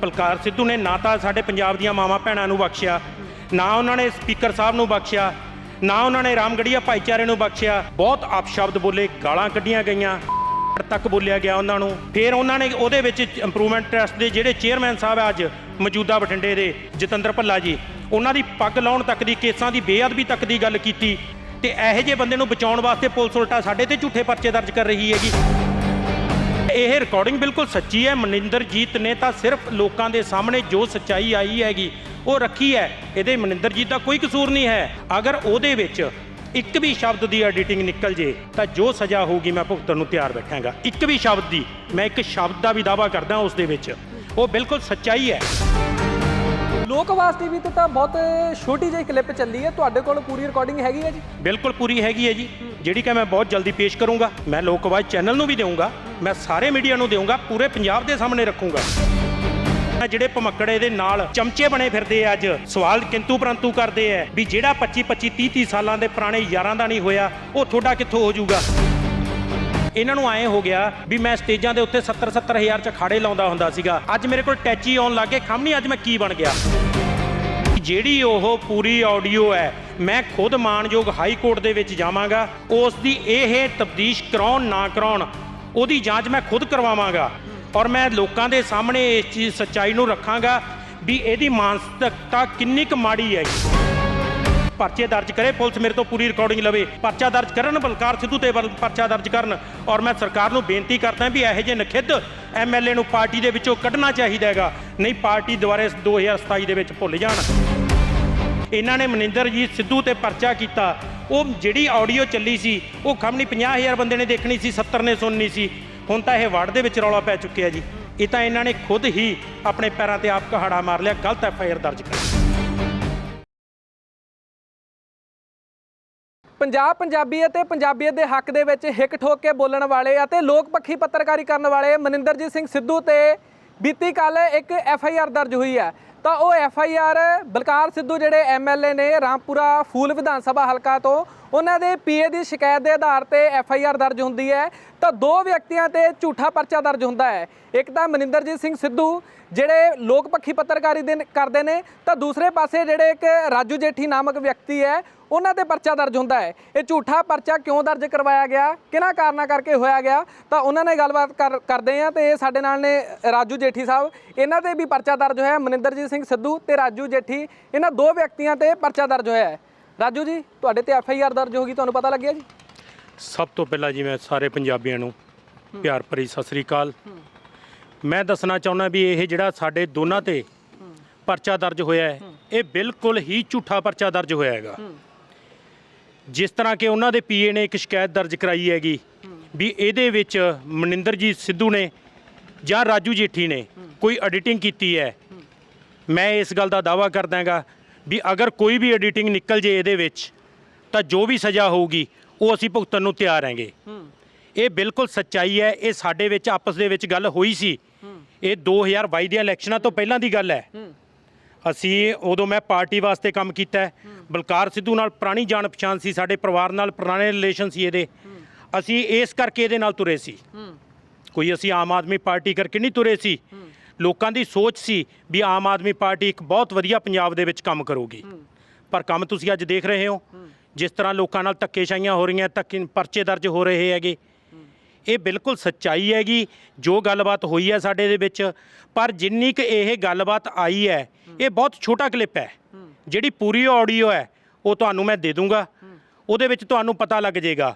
ਬਲਕਾਰ ਸਿੱਧੂ ਨੇ ਨਾ ਤਾਂ ਸਾਡੇ ਪੰਜਾਬ ਦੀਆਂ ਮਾਵਾਂ ਭੈਣਾਂ ਨੂੰ ਬਖਸ਼ਿਆ, ਨਾ ਉਹਨਾਂ ਨੇ ਸਪੀਕਰ ਸਾਹਿਬ ਨੂੰ ਬਖਸ਼ਿਆ, ਨਾ ਉਹਨਾਂ ਨੇ ਰਾਮਗੜੀਆ ਭਾਈਚਾਰੇ ਨੂੰ ਬਖਸ਼ਿਆ। ਬਹੁਤ ਅਪਸ਼ਬਦ ਬੋਲੇ ਗਾਲਾਂ ਕੱਢੀਆਂ ਗਈਆਂ, ਤੱਕ ਬੋਲਿਆ ਗਿਆ ਉਹਨਾਂ ਨੂੰ। ਫਿਰ ਉਹਨਾਂ ਨੇ ਉਹਦੇ ਵਿੱਚ ਇੰਪਰੂਵਮੈਂਟ ਟਰਸਟ ਦੇ ਜਿਹੜੇ ਚੇਅਰਮੈਨ ਸਾਹਿਬ ਆ ਅੱਜ ਮੌਜੂਦਾ ਬਠਿੰਡੇ ਦੇ, ਜਤਿੰਦਰ ਭੱਲਾ ਜੀ, ਉਹਨਾਂ ਦੀ ਪੱਗ ਲਾਉਣ ਤੱਕ ਦੀ, ਕੇਸਾਂ ਦੀ ਬੇਅਦਬੀ ਤੱਕ ਦੀ ਗੱਲ ਕੀਤੀ। ਤੇ ਇਹੋ ਜਿਹੇ ਬੰਦੇ ਨੂੰ ਬਚਾਉਣ ਵਾਸਤੇ ਪੁਲਿਸ ਉਲਟਾ ਸਾਡੇ ਤੇ ਝੂਠੇ ਪਰਚੇ ਦਰਜ ਕਰ ਰਹੀ ਹੈਗੀ। ਇਹ ਰਿਕਾਰਡਿੰਗ ਬਿਲਕੁਲ ਸੱਚੀ ਹੈ। ਮਨਿੰਦਰਜੀਤ ਨੇ ਤਾਂ ਸਿਰਫ ਲੋਕਾਂ ਦੇ ਸਾਹਮਣੇ ਜੋ ਸੱਚਾਈ ਆਈ ਹੈਗੀ, ਉਹ ਰੱਖੀ ਹੈ। ਇਹਦੇ ਮਨਿੰਦਰਜੀਤ ਦਾ ਕੋਈ ਕਸੂਰ ਨਹੀਂ ਹੈ। ਅਗਰ ਉਹਦੇ ਵਿੱਚ ਇੱਕ ਵੀ ਸ਼ਬਦ ਦੀ ਐਡੀਟਿੰਗ ਨਿਕਲ ਜੇ, ਤਾਂ ਜੋ ਸਜ਼ਾ ਹੋਊਗੀ, ਮੈਂ ਭੁਗਤਣ ਨੂੰ ਤਿਆਰ ਬੈਠਾਂਗਾ। ਇੱਕ ਵੀ ਸ਼ਬਦ ਦੀ, ਮੈਂ ਇੱਕ ਸ਼ਬਦ ਦਾ ਵੀ ਦਾਵਾ ਕਰਦਾ ਉਸ ਦੇ ਵਿੱਚ। ਉਹ ਬਿਲਕੁਲ ਸੱਚਾਈ ਹੈ। ਲੋਕ ਆਵਾਜ਼ ਟੀਵੀ ਤੇ ਤਾਂ ਬਹੁਤ ਛੋਟੀ ਜਿਹੀ ਕਲਿੱਪ ਚੱਲੀ ਹੈ। ਤੁਹਾਡੇ ਕੋਲ ਪੂਰੀ ਰਿਕਾਰਡਿੰਗ ਹੈਗੀ ਹੈ ਜੀ? ਬਿਲਕੁਲ ਪੂਰੀ ਹੈਗੀ ਹੈ ਜੀ। ਜਿਹੜੀ ਕਿ ਮੈਂ ਬਹੁਤ ਜਲਦੀ ਪੇਸ਼ ਕਰੂੰਗਾ। ਮੈਂ ਲੋਕ ਆਵਾਜ਼ ਚੈਨਲ ਨੂੰ ਵੀ ਦੇਵਾਂਗਾ ਮੈਂ ਸਾਰੇ ਮੀਡੀਆ ਨੂੰ ਦੇਵਾਂਗਾ ਪੂਰੇ ਪੰਜਾਬ ਦੇ ਸਾਹਮਣੇ ਰੱਖੂੰਗਾ। ਆਹ ਜਿਹੜੇ ਭਮੱਕੜੇ ਦੇ ਨਾਲ ਚਮਚੇ ਬਣੇ ਫਿਰਦੇ ਆ ਅੱਜ, ਸਵਾਲ ਕਿੰਤੂ ਪਰੰਤੂ ਕਰਦੇ ਆ ਵੀ ਜਿਹੜਾ 25 25 30 30 ਸਾਲਾਂ ਦੇ ਪੁਰਾਣੇ ਯਾਰਾਂ ਦਾ ਨਹੀਂ ਹੋਇਆ, ਉਹ ਤੁਹਾਡਾ ਕਿੱਥੋਂ ਹੋ ਜਾਊਗਾ? ਇਹਨਾਂ ਨੂੰ ਐਂ ਹੋ ਗਿਆ ਵੀ ਮੈਂ ਸਟੇਜਾਂ ਦੇ ਉੱਤੇ 70 70 ਹਜ਼ਾਰ ਚ ਖਾੜੇ ਲਾਉਂਦਾ ਹੁੰਦਾ ਸੀਗਾ। ਅੱਜ ਮੇਰੇ ਕੋਲ ਟੈਚੀ ਆਉਣ ਲੱਗੇ ਖਮਣੀ ਅੱਜ ਮੈਂ ਕੀ ਬਣ ਗਿਆ? ਜਿਹੜੀ ਉਹ ਪੂਰੀ ਆਡੀਓ ਹੈ, ਮੈਂ ਖੁਦ ਮਾਨਯੋਗ ਹਾਈ ਕੋਰਟ ਦੇ ਵਿੱਚ ਜਾਵਾਂਗਾ। ਉਸ ਦੀ ਇਹ ਤਬਦੀਸ਼ ਕਰਾਉਣ ਨਾ ਕਰਾਉਣ, ਉਹਦੀ ਜਾਂਚ ਮੈਂ ਖੁਦ ਕਰਵਾਵਾਂਗਾ। ਔਰ ਮੈਂ ਲੋਕਾਂ ਦੇ ਸਾਹਮਣੇ ਇਸ ਚੀਜ਼ ਸੱਚਾਈ ਨੂੰ ਰੱਖਾਂਗਾ ਵੀ ਇਹਦੀ ਮਾਨਸਿਕਤਾ ਕਿੰਨੀ ਕੁ ਮਾੜੀ ਹੈ। ਪਰਚੇ ਦਰਜ ਕਰੇ, ਪੁਲਿਸ ਮੇਰੇ ਤੋਂ ਪੂਰੀ ਰਿਕਾਰਡਿੰਗ ਲਵੇ। ਪਰਚਾ ਦਰਜ ਕਰਨ, ਬਲਕਾਰ ਸਿੱਧੂ ਤੇ ਵੱਲ ਪਰਚਾ ਦਰਜ ਕਰਨ। ਔਰ ਮੈਂ ਸਰਕਾਰ ਨੂੰ ਬੇਨਤੀ ਕਰਦਾ ਵੀ ਇਹੋ ਜਿਹੇ ਨਖਿੱਧ ਐਮਐਲਏ ਨੂੰ ਪਾਰਟੀ ਦੇ ਵਿੱਚੋਂ ਕੱਢਣਾ ਚਾਹੀਦਾ ਹੈਗਾ। ਨਹੀਂ, ਪਾਰਟੀ ਦੁਆਰੇ 2027 ਦੇ ਵਿੱਚ ਭੁੱਲ ਜਾਣ। ਇਹਨਾਂ ਨੇ ਮਨਿੰਦਰਜੀਤ ਸਿੱਧੂ ਤੇ ਪਰਚਾ ਕੀਤਾ। ਉਹ ਜਿਹੜੀ ਆਡੀਓ ਚੱਲੀ ਸੀ, ਉਹ ਖਮਣੀ 50000 ਬੰਦੇ ਨੇ ਦੇਖਣੀ ਸੀ 70 ਨੇ ਸੁਣਨੀ ਸੀ। ਹੁਣ ਤਾਂ ਇਹ ਵਾਰਡ ਦੇ ਵਿੱਚ ਰੌਲਾ ਪੈ ਚੁੱਕਿਆ ਜੀ। ਇਹ ਤਾਂ ਇਹਨਾਂ ਨੇ ਖੁਦ ਹੀ ਆਪਣੇ ਪੈਰਾਂ ਤੇ ਆਪ ਕਹਾੜਾ ਮਾਰ ਲਿਆ, ਗਲਤ ਐਫ ਆਈ ਆਰ ਦਰਜ ਕਰ ਪੰਜਾਬ ਪੰਜਾਬੀ ਅਤੇ ਪੰਜਾਬੀਅਤ ਦੇ ਹੱਕ ਦੇ ਵਿੱਚ ਹਿੱਕ ਠੋਕ ਕੇ ਬੋਲਣ ਵਾਲੇ ਅਤੇ ਲੋਕ ਪੱਖੀ ਪੱਤਰਕਾਰੀ ਕਰਨ ਵਾਲੇ ਮਨਿੰਦਰਜੀਤ ਸਿੰਘ ਸਿੱਧੂ ਤੇ ਬੀਤੀ ਕੱਲ ਇੱਕ ਐਫ ਆਈ ਆਰ ਦਰਜ ਹੋਈ ਹੈ। ਤਾਂ ਉਹ F I R Balkar Sidhu ਜਿਹੜੇ ਐਮ ਐਲ ਏ ਨੇ ਰਾਮਪੁਰਾ ਫੂਲ ਵਿਧਾਨ ਸਭਾ ਹਲਕਾ ਤੋਂ, ਉਹਨਾਂ ਦੇ ਪੀਏ ਦੀ ਸ਼ਿਕਾਇਤ ਦੇ ਆਧਾਰ ਤੇ ਐਫ ਆਈ ਆਰ ਦਰਜ ਹੁੰਦੀ ਹੈ। ਤਾਂ ਦੋ ਵਿਅਕਤੀਆਂ ਤੇ ਝੂਠਾ ਪਰਚਾ ਦਰਜ ਹੁੰਦਾ ਹੈ। ਇੱਕ ਤਾਂ ਮਨਿੰਦਰਜੀਤ ਸਿੰਘ ਸਿੱਧੂ ਜਿਹੜੇ ਲੋਕ ਪੱਖੀ ਪੱਤਰਕਾਰੀ ਦੇ ਕਰਦੇ ਨੇ, ਤਾਂ ਦੂਸਰੇ ਪਾਸੇ ਜਿਹੜੇ ਇੱਕ ਰਾਜੂ ਜੇਠੀ ਨਾਮਕ ਵਿਅਕਤੀ ਹੈ ਉਹਨਾਂ ਤੇ ਪਰਚਾ ਦਰਜ ਹੁੰਦਾ ਹੈ। ਇਹ ਝੂਠਾ ਪਰਚਾ ਕਿਉਂ ਦਰਜ ਕਰਵਾਇਆ ਗਿਆ? ਕਿਹਨਾਂ ਕਾਰਨਾਂ ਕਰਕੇ ਹੋਇਆ ਗਿਆ? ਤਾਂ ਉਹਨਾਂ ਨਾਲ ਗੱਲਬਾਤ ਕਰ ਕਰਦੇ ਆ ਤੇ ਇਹ ਸਾਡੇ ਨਾਲ ਨੇ ਰਾਜੂ ਜੇਠੀ ਸਾਹਿਬ। ਇਹਨਾਂ ਤੇ ਵੀ ਪਰਚਾ ਦਰਜ ਹੋਇਆ। ਮਨਿੰਦਰਜੀਤ ਸਿੰਘ ਸਿੱਧੂ ਤੇ ਰਾਜੂ ਜੇਠੀ। ਇਹਨਾਂ ਦੋ ਵਿਅਕਤੀਆਂ ਤੇ ਪਰਚਾ ਦਰਜ ਹੋਇਆ ਹੈ। ਰਾਜੂ ਜੀ ਤੁਹਾਡੇ ਤੇ ਐਫ ਆਈ ਆਰ ਦਰਜ ਹੋ ਗਈ ਤੁਹਾਨੂੰ ਪਤਾ ਲੱਗਿਆ ਜੀ? ਸਭ ਤੋਂ ਪਹਿਲਾਂ ਜੀ ਮੈਂ ਸਾਰੇ ਪੰਜਾਬੀਆਂ ਨੂੰ ਪਿਆਰ ਭਰੀ ਸਤਿ ਸ੍ਰੀ ਅਕਾਲ। ਮੈਂ ਦੱਸਣਾ ਚਾਹੁੰਦਾ ਵੀ ਇਹ ਜਿਹੜਾ ਸਾਡੇ ਦੋਨਾਂ ਤੇ ਪਰਚਾ ਦਰਜ ਹੋਇਆ ਹੈ ਇਹ ਬਿਲਕੁਲ ਹੀ ਝੂਠਾ ਪਰਚਾ ਦਰਜ ਹੋਇਆ ਹੈਗਾ। ਜਿਸ ਤਰ੍ਹਾਂ ਕਿ ਉਹਨਾਂ ਦੇ ਪੀਏ ਨੇ ਇੱਕ ਸ਼ਿਕਾਇਤ ਦਰਜ ਕਰਾਈ ਹੈਗੀ ਵੀ ਇਹਦੇ ਵਿੱਚ ਮਨਿੰਦਰਜੀਤ ਸਿੱਧੂ ਨੇ ਜਾਂ ਰਾਜੂ ਜੇਠੀ ਨੇ ਕੋਈ ਐਡੀਟਿੰਗ ਕੀਤੀ ਹੈ। ਮੈਂ ਇਸ ਗੱਲ ਦਾ ਦਾਵਾ ਕਰਦਾਗਾ ਵੀ ਅਗਰ ਕੋਈ ਵੀ ਐਡੀਟਿੰਗ ਨਿਕਲ ਜੇ ਇਹਦੇ ਵਿੱਚ, ਤਾਂ ਜੋ ਵੀ ਸਜ਼ਾ ਹੋਊਗੀ, ਉਹ ਅਸੀਂ ਭੁਗਤਣ ਨੂੰ ਤਿਆਰ ਹੈਗੇ। ਇਹ ਬਿਲਕੁਲ ਸੱਚਾਈ ਹੈ, ਇਹ ਸਾਡੇ ਵਿੱਚ ਆਪਸ ਦੇ ਵਿੱਚ ਗੱਲ ਹੋਈ ਸੀ। ਇਹ 2022 ਦੀਆਂ ਇਲੈਕਸ਼ਨਾਂ ਤੋਂ ਪਹਿਲਾਂ ਦੀ ਗੱਲ ਹੈ। ਅਸੀਂ ਉਦੋਂ ਮੈਂ ਪਾਰਟੀ ਵਾਸਤੇ ਕੰਮ ਕੀਤਾ ਹੈ। ਬਲਕਾਰ ਸਿੱਧੂ ਨਾਲ ਪੁਰਾਣੀ ਜਾਣ ਪਛਾਣ ਸੀ, ਸਾਡੇ ਪਰਿਵਾਰ ਨਾਲ ਪੁਰਾਣੇ ਰਿਲੇਸ਼ਨ ਸੀ ਇਹਦੇ। ਅਸੀਂ ਇਸ ਕਰਕੇ ਇਹਦੇ ਨਾਲ ਤੁਰੇ ਸੀ। ਕੋਈ ਅਸੀਂ ਆਮ ਆਦਮੀ ਪਾਰਟੀ ਕਰਕੇ ਨਹੀਂ ਤੁਰੇ ਸੀ। ਲੋਕਾਂ ਦੀ ਸੋਚ ਸੀ ਵੀ ਆਮ ਆਦਮੀ ਪਾਰਟੀ ਇੱਕ ਬਹੁਤ ਵਧੀਆ ਪੰਜਾਬ ਦੇ ਵਿੱਚ ਕੰਮ ਕਰੂਗੀ। ਪਰ ਕੰਮ ਤੁਸੀਂ ਅੱਜ ਦੇਖ ਰਹੇ ਹੋ। ਜਿਸ ਤਰ੍ਹਾਂ ਲੋਕਾਂ ਨਾਲ ਧੱਕੇਸ਼ਾਹੀਆਂ ਹੋ ਰਹੀਆਂ, ਧੱਕੇ ਪਰਚੇ ਦਰਜ ਹੋ ਰਹੇ ਹੈਗੇ। ਇਹ ਬਿਲਕੁਲ ਸੱਚਾਈ ਹੈਗੀ। ਜੋ ਗੱਲਬਾਤ ਹੋਈ ਹੈ ਸਾਡੇ ਦੇ ਵਿੱਚ, ਪਰ ਜਿੰਨੀ ਕੁ ਇਹ ਗੱਲਬਾਤ ਆਈ ਹੈ ਇਹ ਬਹੁਤ ਛੋਟਾ ਕਲਿੱਪ ਹੈ। ਜਿਹੜੀ ਪੂਰੀ ਆਡੀਓ ਹੈ, ਉਹ ਤੁਹਾਨੂੰ ਮੈਂ ਦੇ ਦੂੰਗਾ। ਉਹਦੇ ਵਿੱਚ ਤੁਹਾਨੂੰ ਪਤਾ ਲੱਗ ਜਾਏਗਾ।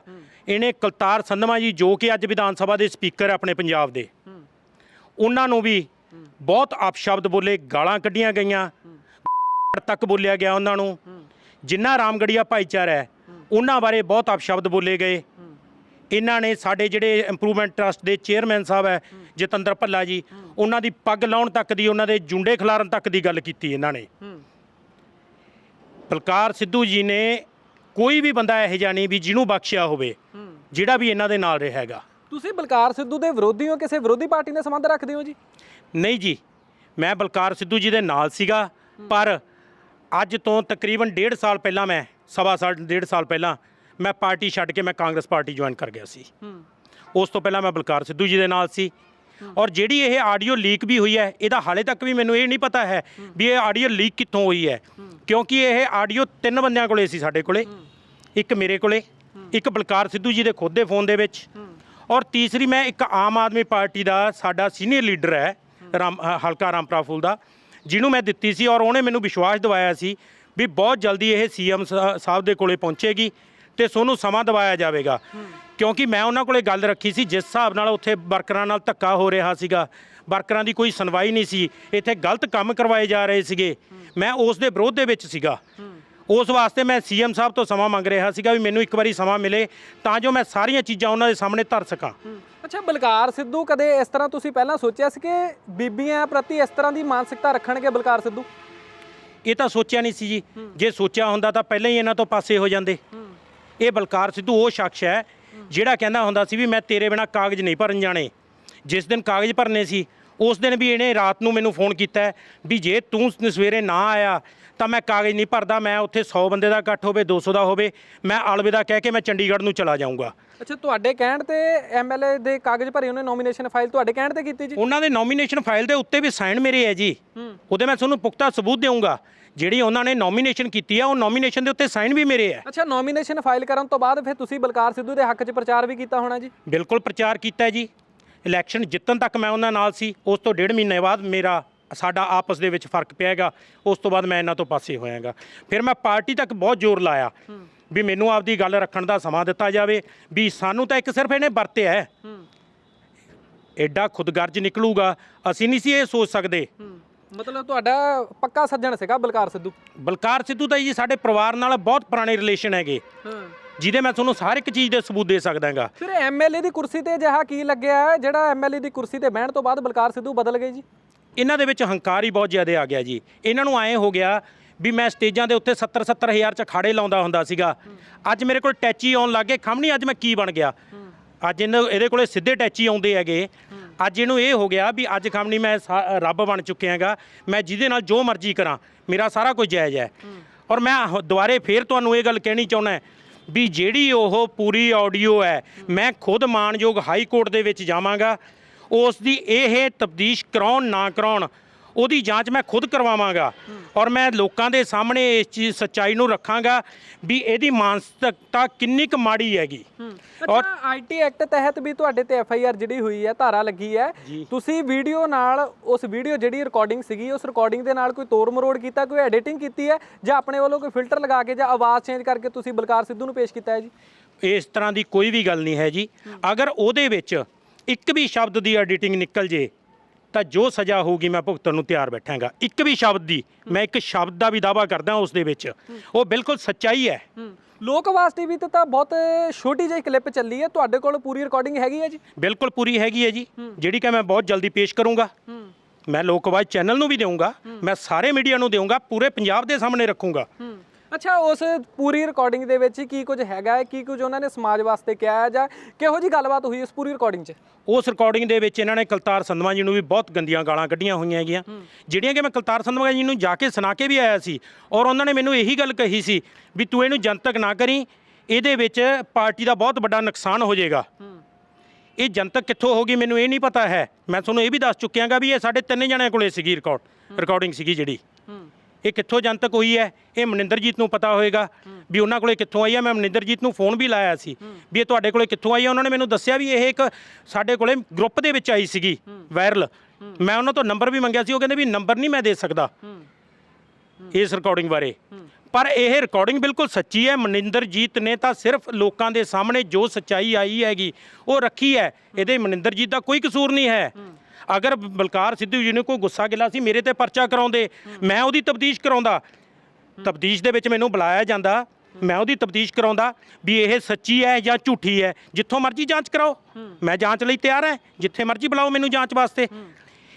ਇਹਨੇ ਕਲਤਾਰ ਸੰਧਮਾ ਜੀ, ਜੋ ਕਿ ਅੱਜ ਵਿਧਾਨ ਸਭਾ ਦੇ ਸਪੀਕਰ ਆਪਣੇ ਪੰਜਾਬ ਦੇ, ਉਹਨਾਂ ਨੂੰ ਵੀ ਬਹੁਤ ਅਪਸ਼ਬਦ ਬੋਲੇ, ਗਾਲਾਂ ਕੱਢੀਆਂ ਗਈਆਂ। ਤੱਕ ਬੋਲਿਆ ਗਿਆ ਉਹਨਾਂ ਨੂੰ। ਜਿੰਨਾ ਰਾਮਗੜੀਆ ਭਾਈਚਾਰਾ ਹੈ, ਉਹਨਾਂ ਬਾਰੇ ਬਹੁਤ ਅਪਸ਼ਬਦ ਬੋਲੇ ਗਏ। ਇਹਨਾਂ ਨੇ ਸਾਡੇ ਜਿਹੜੇ ਇੰਪਰੂਵਮੈਂਟ ਟਰਸਟ ਦੇ ਚੇਅਰਮੈਨ ਸਾਹਿਬ ਹੈ ਜਤਿੰਦਰ ਭੱਲਾ ਜੀ ਉਹਨਾਂ ਦੀ ਪੱਗ ਲਾਉਣ ਤੱਕ ਦੀ ਉਹਨਾਂ ਦੇ ਜੁੰਡੇ ਖਿਲਾਰਨ ਤੱਕ ਦੀ ਗੱਲ ਕੀਤੀ ਇਹਨਾਂ ਨੇ। ਬਲਕਾਰ ਸਿੱਧੂ ਜੀ ਨੇ ਕੋਈ ਵੀ ਬੰਦਾ ਇਹੋ ਨਹੀਂ ਵੀ ਜਿਹਨੂੰ ਬਖਸ਼ਿਆ ਹੋਵੇ ਜਿਹੜਾ ਵੀ ਇਹਨਾਂ ਦੇ ਨਾਲ ਰਿਹਾ ਹੈਗਾ ਤੁਸੀਂ ਬਲਕਾਰ ਸਿੱਧੂ ਦੇ ਵਿਰੋਧੀ ਹੋ ਕਿਸੇ ਵਿਰੋਧੀ ਪਾਰਟੀ ਨਾਲ ਸੰਬੰਧ ਰੱਖਦੇ ਹੋ ਜੀ? ਨਹੀਂ ਜੀ ਮੈਂ ਬਲਕਾਰ ਸਿੱਧੂ ਜੀ ਦੇ ਨਾਲ ਸੀਗਾ ਪਰ ਅੱਜ ਤੋਂ ਤਕਰੀਬਨ ਡੇਢ ਸਾਲ ਪਹਿਲਾਂ ਮੈਂ ਸਵਾ ਸਾਲ ਡੇਢ ਸਾਲ ਪਹਿਲਾਂ ਮੈਂ ਪਾਰਟੀ ਛੱਡ ਕੇ ਮੈਂ ਕਾਂਗਰਸ ਪਾਰਟੀ ਜੁਆਇਨ ਕਰ ਗਿਆ ਸੀ। ਉਸ ਤੋਂ ਪਹਿਲਾਂ ਮੈਂ ਬਲਕਾਰ ਸਿੱਧੂ ਜੀ ਦੇ ਨਾਲ ਸੀ। ਔਰ ਜਿਹੜੀ ਇਹ ਆਡੀਓ ਲੀਕ ਵੀ ਹੋਈ ਹੈ ਇਹਦਾ ਹਾਲੇ ਤੱਕ ਵੀ ਮੈਨੂੰ ਇਹ ਨਹੀਂ ਪਤਾ ਹੈ ਵੀ ਇਹ ਆਡੀਓ ਲੀਕ ਕਿੱਥੋਂ ਹੋਈ ਹੈ। ਕਿਉਂਕਿ ਇਹ ਆਡੀਓ ਤਿੰਨ ਬੰਦਿਆਂ ਕੋਲੇ ਸੀ ਸਾਡੇ ਕੋਲੇ। ਇੱਕ ਮੇਰੇ ਕੋਲੇ ਇੱਕ ਬਲਕਾਰ ਸਿੱਧੂ ਜੀ ਦੇ ਖੁਦ ਦੇ ਫੋਨ ਦੇ ਵਿੱਚ। ਔਰ ਤੀਸਰੀ ਮੈਂ ਇੱਕ ਆਮ ਆਦਮੀ ਪਾਰਟੀ ਦਾ ਸਾਡਾ ਸੀਨੀਅਰ ਲੀਡਰ ਹੈ ਰਾਮ ਹਲਕਾ ਰਾਮਪੁਰਾ ਫੂਲ ਦਾ ਜਿਹਨੂੰ ਮੈਂ ਦਿੱਤੀ ਸੀ ਔਰ ਉਹਨੇ ਮੈਨੂੰ ਵਿਸ਼ਵਾਸ ਦਿਵਾਇਆ ਸੀ ਵੀ ਬਹੁਤ ਜਲਦੀ ਇਹ ਸੀਐਮ ਸਾਹਿਬ ਦੇ ਕੋਲੇ ਪਹੁੰਚੇਗੀ ਤੇ ਸੋਨੂੰ ਸਮਾਂ ਦਿਵਾਇਆ ਜਾਵੇਗਾ। ਕਿਉਂਕਿ ਮੈਂ ਉਹਨਾਂ ਕੋਲੇ ਗੱਲ ਰੱਖੀ ਸੀ ਜਿਸ ਹਿਸਾਬ ਨਾਲ ਉੱਥੇ ਵਰਕਰਾਂ ਨਾਲ ਧੱਕਾ ਹੋ ਰਿਹਾ ਸੀਗਾ। ਵਰਕਰਾਂ ਦੀ ਕੋਈ ਸੁਣਵਾਈ ਨਹੀਂ ਸੀ। ਇੱਥੇ ਗਲਤ ਕੰਮ ਕਰਵਾਏ ਜਾ ਰਹੇ ਸੀਗੇ। ਮੈਂ ਉਸ ਦੇ ਵਿਰੋਧ ਦੇ ਵਿੱਚ ਸੀਗਾ। ਉਸ ਵਾਸਤੇ ਮੈਂ ਸੀਐਮ ਸਾਹਿਬ ਤੋਂ ਸਮਾਂ ਮੰਗ ਰਿਹਾ ਸੀਗਾ ਵੀ ਮੈਨੂੰ ਇੱਕ ਵਾਰੀ ਸਮਾਂ ਮਿਲੇ ਤਾਂ ਜੋ ਮੈਂ ਸਾਰੀਆਂ ਚੀਜ਼ਾਂ ਉਹਨਾਂ ਦੇ ਸਾਹਮਣੇ ਧਰ ਸਕਾਂ। ਅੱਛਾ ਬਲਕਾਰ ਸਿੱਧੂ ਕਦੇ ਇਸ ਤਰ੍ਹਾਂ ਤੁਸੀਂ ਪਹਿਲਾਂ ਸੋਚਿਆ ਸੀ ਕਿ ਬੀਬੀਆਂ ਪ੍ਰਤੀ ਇਸ ਤਰ੍ਹਾਂ ਦੀ ਮਾਨਸਿਕਤਾ ਰੱਖਣਗੇ ਬਲਕਾਰ ਸਿੱਧੂ? ਇਹ ਤਾਂ ਸੋਚਿਆ ਨਹੀਂ ਸੀ ਜੀ। ਜੇ ਸੋਚਿਆ ਹੁੰਦਾ ਤਾਂ ਪਹਿਲਾਂ ਹੀ ਇਹਨਾਂ ਤੋਂ ਪਾਸੇ ਹੋ ਜਾਂਦੇ। ਇਹ ਬਲਕਾਰ ਸਿੱਧੂ ਉਹ ਸ਼ਖਸ ਹੈ ਜਿਹੜਾ ਕਹਿੰਦਾ ਹੁੰਦਾ ਸੀ ਵੀ ਮੈਂ ਤੇਰੇ ਬਿਨਾ ਕਾਗਜ਼ ਨਹੀਂ ਭਰਨ ਜਾਣੇ। ਜਿਸ ਦਿਨ ਕਾਗਜ਼ ਭਰਨੇ ਸੀ ਉਸ ਦਿਨ ਵੀ ਇਹਨੇ ਰਾਤ ਨੂੰ ਮੈਨੂੰ ਫੋਨ ਕੀਤਾ ਵੀ ਜੇ ਤੂੰ ਸਵੇਰੇ ਨਾ ਆਇਆ ਤਾਂ ਮੈਂ ਕਾਗਜ਼ ਨਹੀਂ ਭਰਦਾ ਮੈਂ ਉੱਥੇ 100 ਬੰਦੇ ਦਾ ਇਕੱਠ ਹੋਵੇ 200 ਦਾ ਹੋਵੇ ਮੈਂ ਅਲਵਿਦਾ ਕਹਿ ਕੇ ਮੈਂ ਚੰਡੀਗੜ੍ਹ ਨੂੰ ਚਲਾ ਜਾਊਂਗਾ। ਅੱਛਾ ਤੁਹਾਡੇ ਕਹਿਣ ਤੇ ਐਮਐਲਏ ਦੇ ਕਾਗਜ਼ ਭਰੇ ਉਹਨੇ ਨੋਮੀਨੇਸ਼ਨ ਫਾਈਲ ਤੁਹਾਡੇ ਕਹਿਣ ਤੇ ਕੀਤੀ ਜੀ? ਉਹਨਾਂ ਦੇ ਨੋਮੀਨੇਸ਼ਨ ਫਾਈਲ ਦੇ ਉੱਤੇ ਵੀ ਸਾਈਨ ਮੇਰੇ ਹੈ ਜੀ। ਉਹਦੇ ਮੈਂ ਤੁਹਾਨੂੰ ਪੁਖਤਾ ਸਬੂਤ ਦੇਵਾਂਗਾ ਜਿਹੜੀ ਉਹਨਾਂ ਨੇ ਨੋਮੀਨੇਸ਼ਨ ਕੀਤੀ ਆ ਉਹ ਨੋਮੀਨੇਸ਼ਨ ਦੇ ਉੱਤੇ ਸਾਈਨ ਵੀ ਮੇਰੇ ਹੈ ਅੱਛਾ ਨੋਮੀਨੇਸ਼ਨ ਫਾਈਲ ਕਰਨ ਤੋਂ ਬਾਅਦ ਫਿਰ ਤੁਸੀਂ ਬਲਕਾਰ ਸਿੱਧੂ ਦੇ ਹੱਕ 'ਚ ਪ੍ਰਚਾਰ ਵੀ ਕੀਤਾ ਹੋਣਾ ਜੀ? ਬਿਲਕੁਲ ਪ੍ਰਚਾਰ ਕੀਤਾ ਜੀ। ਇਲੈਕਸ਼ਨ ਜਿੱਤਣ ਤੱਕ ਮੈਂ ਉਹਨਾਂ ਨਾਲ ਸੀ ਉਸ ਤੋਂ ਡੇਢ ਮਹੀਨੇ ਬਾਅਦ ਮੇਰਾ ਸਾਡਾ ਆਪਸ ਦੇ ਵਿੱਚ ਫ਼ਰਕ ਪਿਆ ਹੈਗਾ ਉਸ ਤੋਂ ਬਾਅਦ ਮੈਂ ਇਹਨਾਂ ਤੋਂ ਪਾਸੇ ਹੋਇਆਗਾ। ਫਿਰ ਮੈਂ ਪਾਰਟੀ ਤੱਕ ਬਹੁਤ ਜ਼ੋਰ ਲਾਇਆ ਵੀ ਮੈਨੂੰ ਆਪਦੀ ਗੱਲ ਰੱਖਣ ਦਾ ਸਮਾਂ ਦਿੱਤਾ ਜਾਵੇ ਵੀ ਸਾਨੂੰ ਤਾਂ ਇੱਕ ਸਿਰਫ ਇਹਨੇ ਵਰਤਿਆ ਹੈ। ਐਡਾ ਖੁਦਗਰਜ ਨਿਕਲੂਗਾ ਅਸੀਂ ਨਹੀਂ ਸੀ ਇਹ ਸੋਚ ਸਕਦੇ। ਮਤਲਬ ਤੁਹਾਡਾ ਪੱਕਾ ਸੱਜਣ ਸੀਗਾ ਬਲਕਾਰ ਸਿੱਧੂ? ਬਲਕਾਰ ਸਿੱਧੂ ਤਾਂ ਜੀ ਸਾਡੇ ਪਰਿਵਾਰ ਨਾਲ ਬਹੁਤ ਪੁਰਾਣੇ ਰਿਲੇਸ਼ਨ ਹੈਗੇ। ਹਾਂ। ਜਿਹਦੇ ਮੈਂ ਤੁਹਾਨੂੰ ਹਰ ਇੱਕ ਚੀਜ਼ ਦੇ ਸਬੂਤ ਦੇ ਸਕਦਾ ਹੈਗਾ ਫਿਰ ਐਮਐਲਏ ਦੀ ਕੁਰਸੀ ਤੇ ਅਜਿਹਾ ਕੀ ਲੱਗਿਆ? ਜਿਹੜਾ ਐਮਐਲਏ ਦੀ ਕੁਰਸੀ ਤੇ ਬਹਿਣ ਤੋਂ ਬਾਅਦ ਬਲਕਾਰ ਸਿੱਧੂ ਬਦਲ ਗਏ ਜੀ? ਇਹਨਾਂ ਦੇ ਵਿੱਚ ਹੰਕਾਰ ਹੀ ਬਹੁਤ ਜ਼ਿਆਦਾ ਆ ਗਿਆ ਜੀ। ਇਹਨਾਂ ਨੂੰ ਐਂ ਹੋ ਗਿਆ ਵੀ ਮੈਂ ਸਟੇਜਾਂ ਦੇ ਉੱਤੇ 70 70 ਹਜ਼ਾਰ ਚ ਖਾੜੇ ਲਾਉਂਦਾ ਹੁੰਦਾ ਸੀਗਾ। ਅੱਜ ਮੇਰੇ ਕੋਲ ਟੈਚੀ ਆਉਣ ਲੱਗੇ ਖਮਣੀ ਅੱਜ ਮੈਂ ਕੀ ਬਣ ਗਿਆ? ਅੱਜ ਇਹਨੂੰ ਇਹਦੇ ਕੋਲੇ ਸਿੱਧੇ ਟੈਚੀ ਆਉਂਦੇ ਹੈਗੇ। ਅੱਜ ਇਹਨੂੰ ਇਹ ਹੋ ਗਿਆ ਵੀ ਅੱਜ ਖਮਣੀ ਮੈਂ ਰੱਬ ਬਣ ਚੁੱਕਿਆ ਹੈਗਾ। ਮੈਂ ਜਿਹਦੇ ਨਾਲ ਜੋ ਮਰਜ਼ੀ ਕਰਾਂ ਮੇਰਾ ਸਾਰਾ ਕੁਝ ਜਾਇਜ਼ ਹੈ। ਔਰ ਮੈਂ ਦੁਬਾਰੇ ਫੇਰ ਤੁਹਾਨੂੰ ਇਹ ਗੱਲ ਕਹਿਣੀ ਚਾਹੁੰਦਾ ਵੀ ਜਿਹੜੀ ਉਹ ਪੂਰੀ ਆਡੀਓ ਹੈ ਮੈਂ ਖੁਦ ਮਾਨਯੋਗ ਹਾਈ ਕੋਰਟ ਦੇ ਵਿੱਚ ਜਾਵਾਂਗਾ। ਉਸ ਦੀ ਇਹ ਤਬਦੀਸ਼ ਕਰਾਉਣ ਨਾ ਕਰਾਉਣ ਉਹਦੀ ਜਾਂਚ ਮੈਂ ਖੁਦ ਕਰਵਾਵਾਂਗਾ ਔਰ ਮੈਂ ਲੋਕਾਂ ਦੇ ਸਾਹਮਣੇ ਇਸ ਚੀਜ਼ ਸੱਚਾਈ ਨੂੰ ਰੱਖਾਂਗਾ ਵੀ ਇਹਦੀ ਮਾਨਸਿਕਤਾ ਕਿੰਨੀ ਕੁ ਮਾੜੀ ਹੈਗੀ। ਅੱਛਾ ਆਈਟੀ ਐਕਟ ਤਹਿਤ ਵੀ ਤੁਹਾਡੇ ਤੇ ਐਫਆਈਆਰ ਜਿਹੜੀ ਹੋਈ ਹੈ ਧਾਰਾ ਲੱਗੀ ਹੈ। ਤੁਸੀਂ ਵੀਡੀਓ ਨਾਲ ਉਸ ਵੀਡੀਓ ਜਿਹੜੀ ਰਿਕਾਰਡਿੰਗ ਸੀਗੀ ਉਸ ਰਿਕਾਰਡਿੰਗ ਦੇ ਨਾਲ ਕੋਈ ਤੋੜ ਮਰੋੜ ਕੀਤਾ ਕੋਈ ਐਡੀਟਿੰਗ ਕੀਤੀ ਹੈ? ਜਾਂ ਆਪਣੇ ਵੱਲੋਂ ਕੋਈ ਫਿਲਟਰ ਲਗਾ ਕੇ ਜਾਂ ਆਵਾਜ਼ ਚੇਂਜ ਕਰਕੇ ਤੁਸੀਂ ਬਲਕਾਰ ਸਿੱਧੂ ਨੂੰ ਪੇਸ਼ ਕੀਤਾ ਹੈ ਜੀ? ਇਸ ਤਰ੍ਹਾਂ ਦੀ ਕੋਈ ਵੀ ਗੱਲ ਨਹੀਂ ਹੈ ਜੀ। ਅਗਰ ਉਹਦੇ ਵਿੱਚ ਇੱਕ ਵੀ ਸ਼ਬਦ ਦੀ ਐਡੀਟਿੰਗ ਨਿਕਲ ਜੇ ਤਾਂ ਜੋ ਸਜ਼ਾ ਹੋਊਗੀ ਮੈਂ ਭੁਗਤਣ ਨੂੰ ਤਿਆਰ ਬੈਠਾਂਗਾ। ਇੱਕ ਵੀ ਸ਼ਬਦ ਦੀ ਮੈਂ ਇੱਕ ਸ਼ਬਦ ਦਾ ਵੀ ਦਾਵਾ ਕਰਦਾ ਉਸ ਦੇ ਵਿੱਚ। ਉਹ ਬਿਲਕੁਲ ਸੱਚਾਈ ਹੈ। ਲੋਕ ਆਵਾਜ਼ ਟੀਵੀ ਤੇ ਤਾਂ ਬਹੁਤ ਛੋਟੀ ਜਿਹੀ ਕਲਿੱਪ ਚੱਲੀ ਹੈ। ਤੁਹਾਡੇ ਕੋਲ ਪੂਰੀ ਰਿਕਾਰਡਿੰਗ ਹੈਗੀ ਹੈ ਜੀ? ਬਿਲਕੁਲ ਪੂਰੀ ਹੈਗੀ ਹੈ ਜੀ। ਜਿਹੜੀ ਕਿ ਮੈਂ ਬਹੁਤ ਜਲਦੀ ਪੇਸ਼ ਕਰੂੰਗਾ। ਮੈਂ ਲੋਕਵਾਦ ਚੈਨਲ ਨੂੰ ਵੀ ਦੇਵਾਂਗਾ ਮੈਂ ਸਾਰੇ ਮੀਡੀਆ ਨੂੰ ਦੇਵਾਂਗਾ ਪੂਰੇ ਪੰਜਾਬ ਦੇ ਸਾਹਮਣੇ ਰੱਖੂੰਗਾ। ਅੱਛਾ ਉਸ ਪੂਰੀ ਰਿਕਾਰਡਿੰਗ ਦੇ ਵਿੱਚ ਕੀ ਕੁਝ ਹੈਗਾ ਹੈ? ਕੀ ਕੁਝ ਉਹਨਾਂ ਨੇ ਸਮਾਜ ਵਾਸਤੇ ਕਿਹਾ ਹੈ ਜਾਂ ਕਿਹੋ ਜੀ ਗੱਲਬਾਤ ਹੋਈ ਉਸ ਪੂਰੀ ਰਿਕਾਰਡਿੰਗ 'ਚ? ਉਸ ਰਿਕਾਰਡਿੰਗ ਦੇ ਵਿੱਚ ਇਹਨਾਂ ਨੇ ਕਲਤਾਰ ਸੰਧਵਾ ਜੀ ਨੂੰ ਵੀ ਬਹੁਤ ਗੰਦੀਆਂ ਗਾਲਾਂ ਕੱਢੀਆਂ ਹੋਈਆਂ ਹੈਗੀਆਂ। ਜਿਹੜੀਆਂ ਕਿ ਮੈਂ ਕਲਤਾਰ ਸੰਧਵਾ ਜੀ ਨੂੰ ਜਾ ਕੇ ਸੁਣਾ ਕੇ ਵੀ ਆਇਆ ਸੀ ਔਰ ਉਹਨਾਂ ਨੇ ਮੈਨੂੰ ਇਹੀ ਗੱਲ ਕਹੀ ਸੀ ਵੀ ਤੂੰ ਇਹਨੂੰ ਜਨਤਕ ਨਾ ਕਰੀ ਇਹਦੇ ਵਿੱਚ ਪਾਰਟੀ ਦਾ ਬਹੁਤ ਵੱਡਾ ਨੁਕਸਾਨ ਹੋ ਜਾਏਗਾ। ਇਹ ਜਨਤਕ ਕਿੱਥੋਂ ਹੋਗੀ ਮੈਨੂੰ ਇਹ ਨਹੀਂ ਪਤਾ ਹੈ। ਮੈਂ ਤੁਹਾਨੂੰ ਇਹ ਵੀ ਦੱਸ ਚੁੱਕਿਆਗਾ ਵੀ ਇਹ ਸਾਡੇ ਤਿੰਨ ਜਣਿਆਂ ਕੋਲੇ ਸੀਗੀ ਰਿਕਾਰਡ ਰਿਕਾਰਡਿੰਗ ਸੀਗੀ ਜਿਹੜੀ। ਇਹ ਕਿੱਥੋਂ ਜਨਤਕ ਹੋਈ ਹੈ? ਇਹ ਮਨਿੰਦਰਜੀਤ ਨੂੰ ਪਤਾ ਹੋਏਗਾ ਵੀ ਉਹਨਾਂ ਕੋਲੇ ਕਿੱਥੋਂ ਆਈ ਹੈ ਮੈਂ ਮਨਿੰਦਰਜੀਤ ਨੂੰ ਫੋਨ ਵੀ ਲਾਇਆ ਸੀ ਵੀ ਇਹ ਤੁਹਾਡੇ ਕੋਲੇ ਕਿੱਥੋਂ ਆਈ ਹੈ ਉਹਨਾਂ ਨੇ ਮੈਨੂੰ ਦੱਸਿਆ ਵੀ ਇਹ ਇੱਕ ਸਾਡੇ ਕੋਲੇ ਗਰੁੱਪ ਦੇ ਵਿੱਚ ਆਈ ਸੀਗੀ, ਵਾਇਰਲ। ਮੈਂ ਉਹਨਾਂ ਤੋਂ ਨੰਬਰ ਵੀ ਮੰਗਿਆ ਸੀ। ਉਹ ਕਹਿੰਦੇ ਵੀ ਨੰਬਰ ਨਹੀਂ ਮੈਂ ਦੇ ਸਕਦਾ ਇਸ ਰਿਕਾਰਡਿੰਗ ਬਾਰੇ। ਪਰ ਇਹ ਰਿਕਾਰਡਿੰਗ ਬਿਲਕੁਲ ਸੱਚੀ ਹੈ। ਮਨਿੰਦਰਜੀਤ ਨੇ ਤਾਂ ਸਿਰਫ ਲੋਕਾਂ ਦੇ ਸਾਹਮਣੇ ਜੋ ਸੱਚਾਈ ਆਈ ਹੈਗੀ, ਉਹ ਰੱਖੀ ਹੈ। ਇਹਦੇ ਮਨਿੰਦਰਜੀਤ ਦਾ ਕੋਈ ਕਸੂਰ ਨਹੀਂ ਹੈ। ਅਗਰ ਬਲਕਾਰ ਸਿੱਧੂ ਜੀ ਨੂੰ ਕੋਈ ਗੁੱਸਾ ਗਿਲਾ ਸੀ, ਮੇਰੇ ਤੇ ਪਰਚਾ ਕਰਾਉਂਦੇ, ਮੈਂ ਉਹਦੀ ਤਬਦੀਸ਼ ਕਰਾਉਂਦਾ। ਤਬਦੀਸ਼ ਦੇ ਵਿੱਚ ਮੈਨੂੰ ਬੁਲਾਇਆ ਜਾਂਦਾ, ਮੈਂ ਉਹਦੀ ਤਬਦੀਸ਼ ਕਰਾਉਂਦਾ ਵੀ ਇਹ ਸੱਚੀ ਹੈ ਜਾਂ ਝੂਠੀ ਹੈ। ਜਿੱਥੋਂ ਮਰਜ਼ੀ ਜਾਂਚ ਕਰਾਓ। ਮੈਂ ਜਾਂਚ ਲਈ ਤਿਆਰ ਹਾਂ, ਜਿੱਥੇ ਮਰਜ਼ੀ ਬੁਲਾਓ ਮੈਨੂੰ ਜਾਂਚ ਵਾਸਤੇ।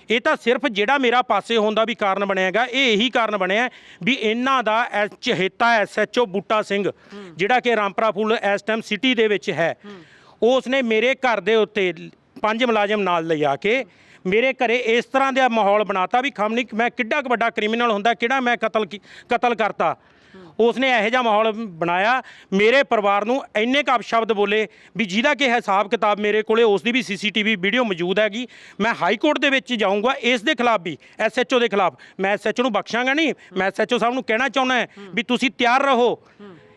ਇਹ ਤਾਂ ਸਿਰਫ ਜਿਹੜਾ ਮੇਰਾ ਪਾਸੇ ਹੋਣ ਦਾ ਵੀ ਕਾਰਨ ਬਣਿਆਗਾ, ਇਹ ਇਹੀ ਕਾਰਨ ਬਣਿਆ ਵੀ ਇਹਨਾਂ ਦਾ ਐ- ਚਹੇਤਾ ਐਸਐਚਓ ਬੂਟਾ ਸਿੰਘ, ਜਿਹੜਾ ਕਿ ਰਾਮਪਰਾ ਫੂਲ ਇਸ ਟਾਈਮ ਸਿਟੀ ਦੇ ਵਿੱਚ ਹੈ, ਉਸ ਨੇ ਮੇਰੇ ਘਰ ਦੇ ਉੱਤੇ ਪੰਜ ਮੁਲਾਜ਼ਮ ਨਾਲ ਲਿਆ ਕੇ ਮੇਰੇ ਘਰੇ ਇਸ ਤਰ੍ਹਾਂ ਦਾ ਮਾਹੌਲ ਬਣਾਤਾ ਵੀ ਖਮਨੀ ਮੈਂ ਕਿੱਡਾ ਕੁ ਵੱਡਾ ਕ੍ਰਿਮੀਨਲ ਹੁੰਦਾ, ਕਿਹੜਾ ਮੈਂ ਕਤਲ ਕੀ- ਕਤਲ ਕਰਤਾ। ਉਸਨੇ ਇਹੋ ਜਿਹਾ ਮਾਹੌਲ ਬਣਾਇਆ, ਮੇਰੇ ਪਰਿਵਾਰ ਨੂੰ ਇੰਨੇ ਕੁ ਅਪਸ਼ਬਦ ਬੋਲੇ ਵੀ ਜਿਹਦਾ ਕਿ ਹਿਸਾਬ ਕਿਤਾਬ ਮੇਰੇ ਕੋਲੇ ਉਸ ਦੀ ਵੀ ਸੀਸੀਟੀਵੀ ਵੀਡੀਓ ਮੌਜੂਦ ਹੈਗੀ। ਮੈਂ ਹਾਈ ਕੋਰਟ ਦੇ ਵਿੱਚ ਜਾਊਂਗਾ, ਇਸ ਦੇ ਖਿਲਾਫ ਵੀ ਐਸਐਚਓ ਦੇ ਖਿਲਾਫ। ਮੈਂ ਐਸਐਚਓ ਨੂੰ ਬਖਸ਼ਾਂਗਾ ਨਹੀਂ, ਮੈਂ ਐਸਐਚਓ ਸਾਹਿਬ ਨੂੰ ਕਹਿਣਾ ਚਾਹੁੰਦਾ ਹੈ ਵੀ ਤੁਸੀਂ ਤਿਆਰ ਰਹੋ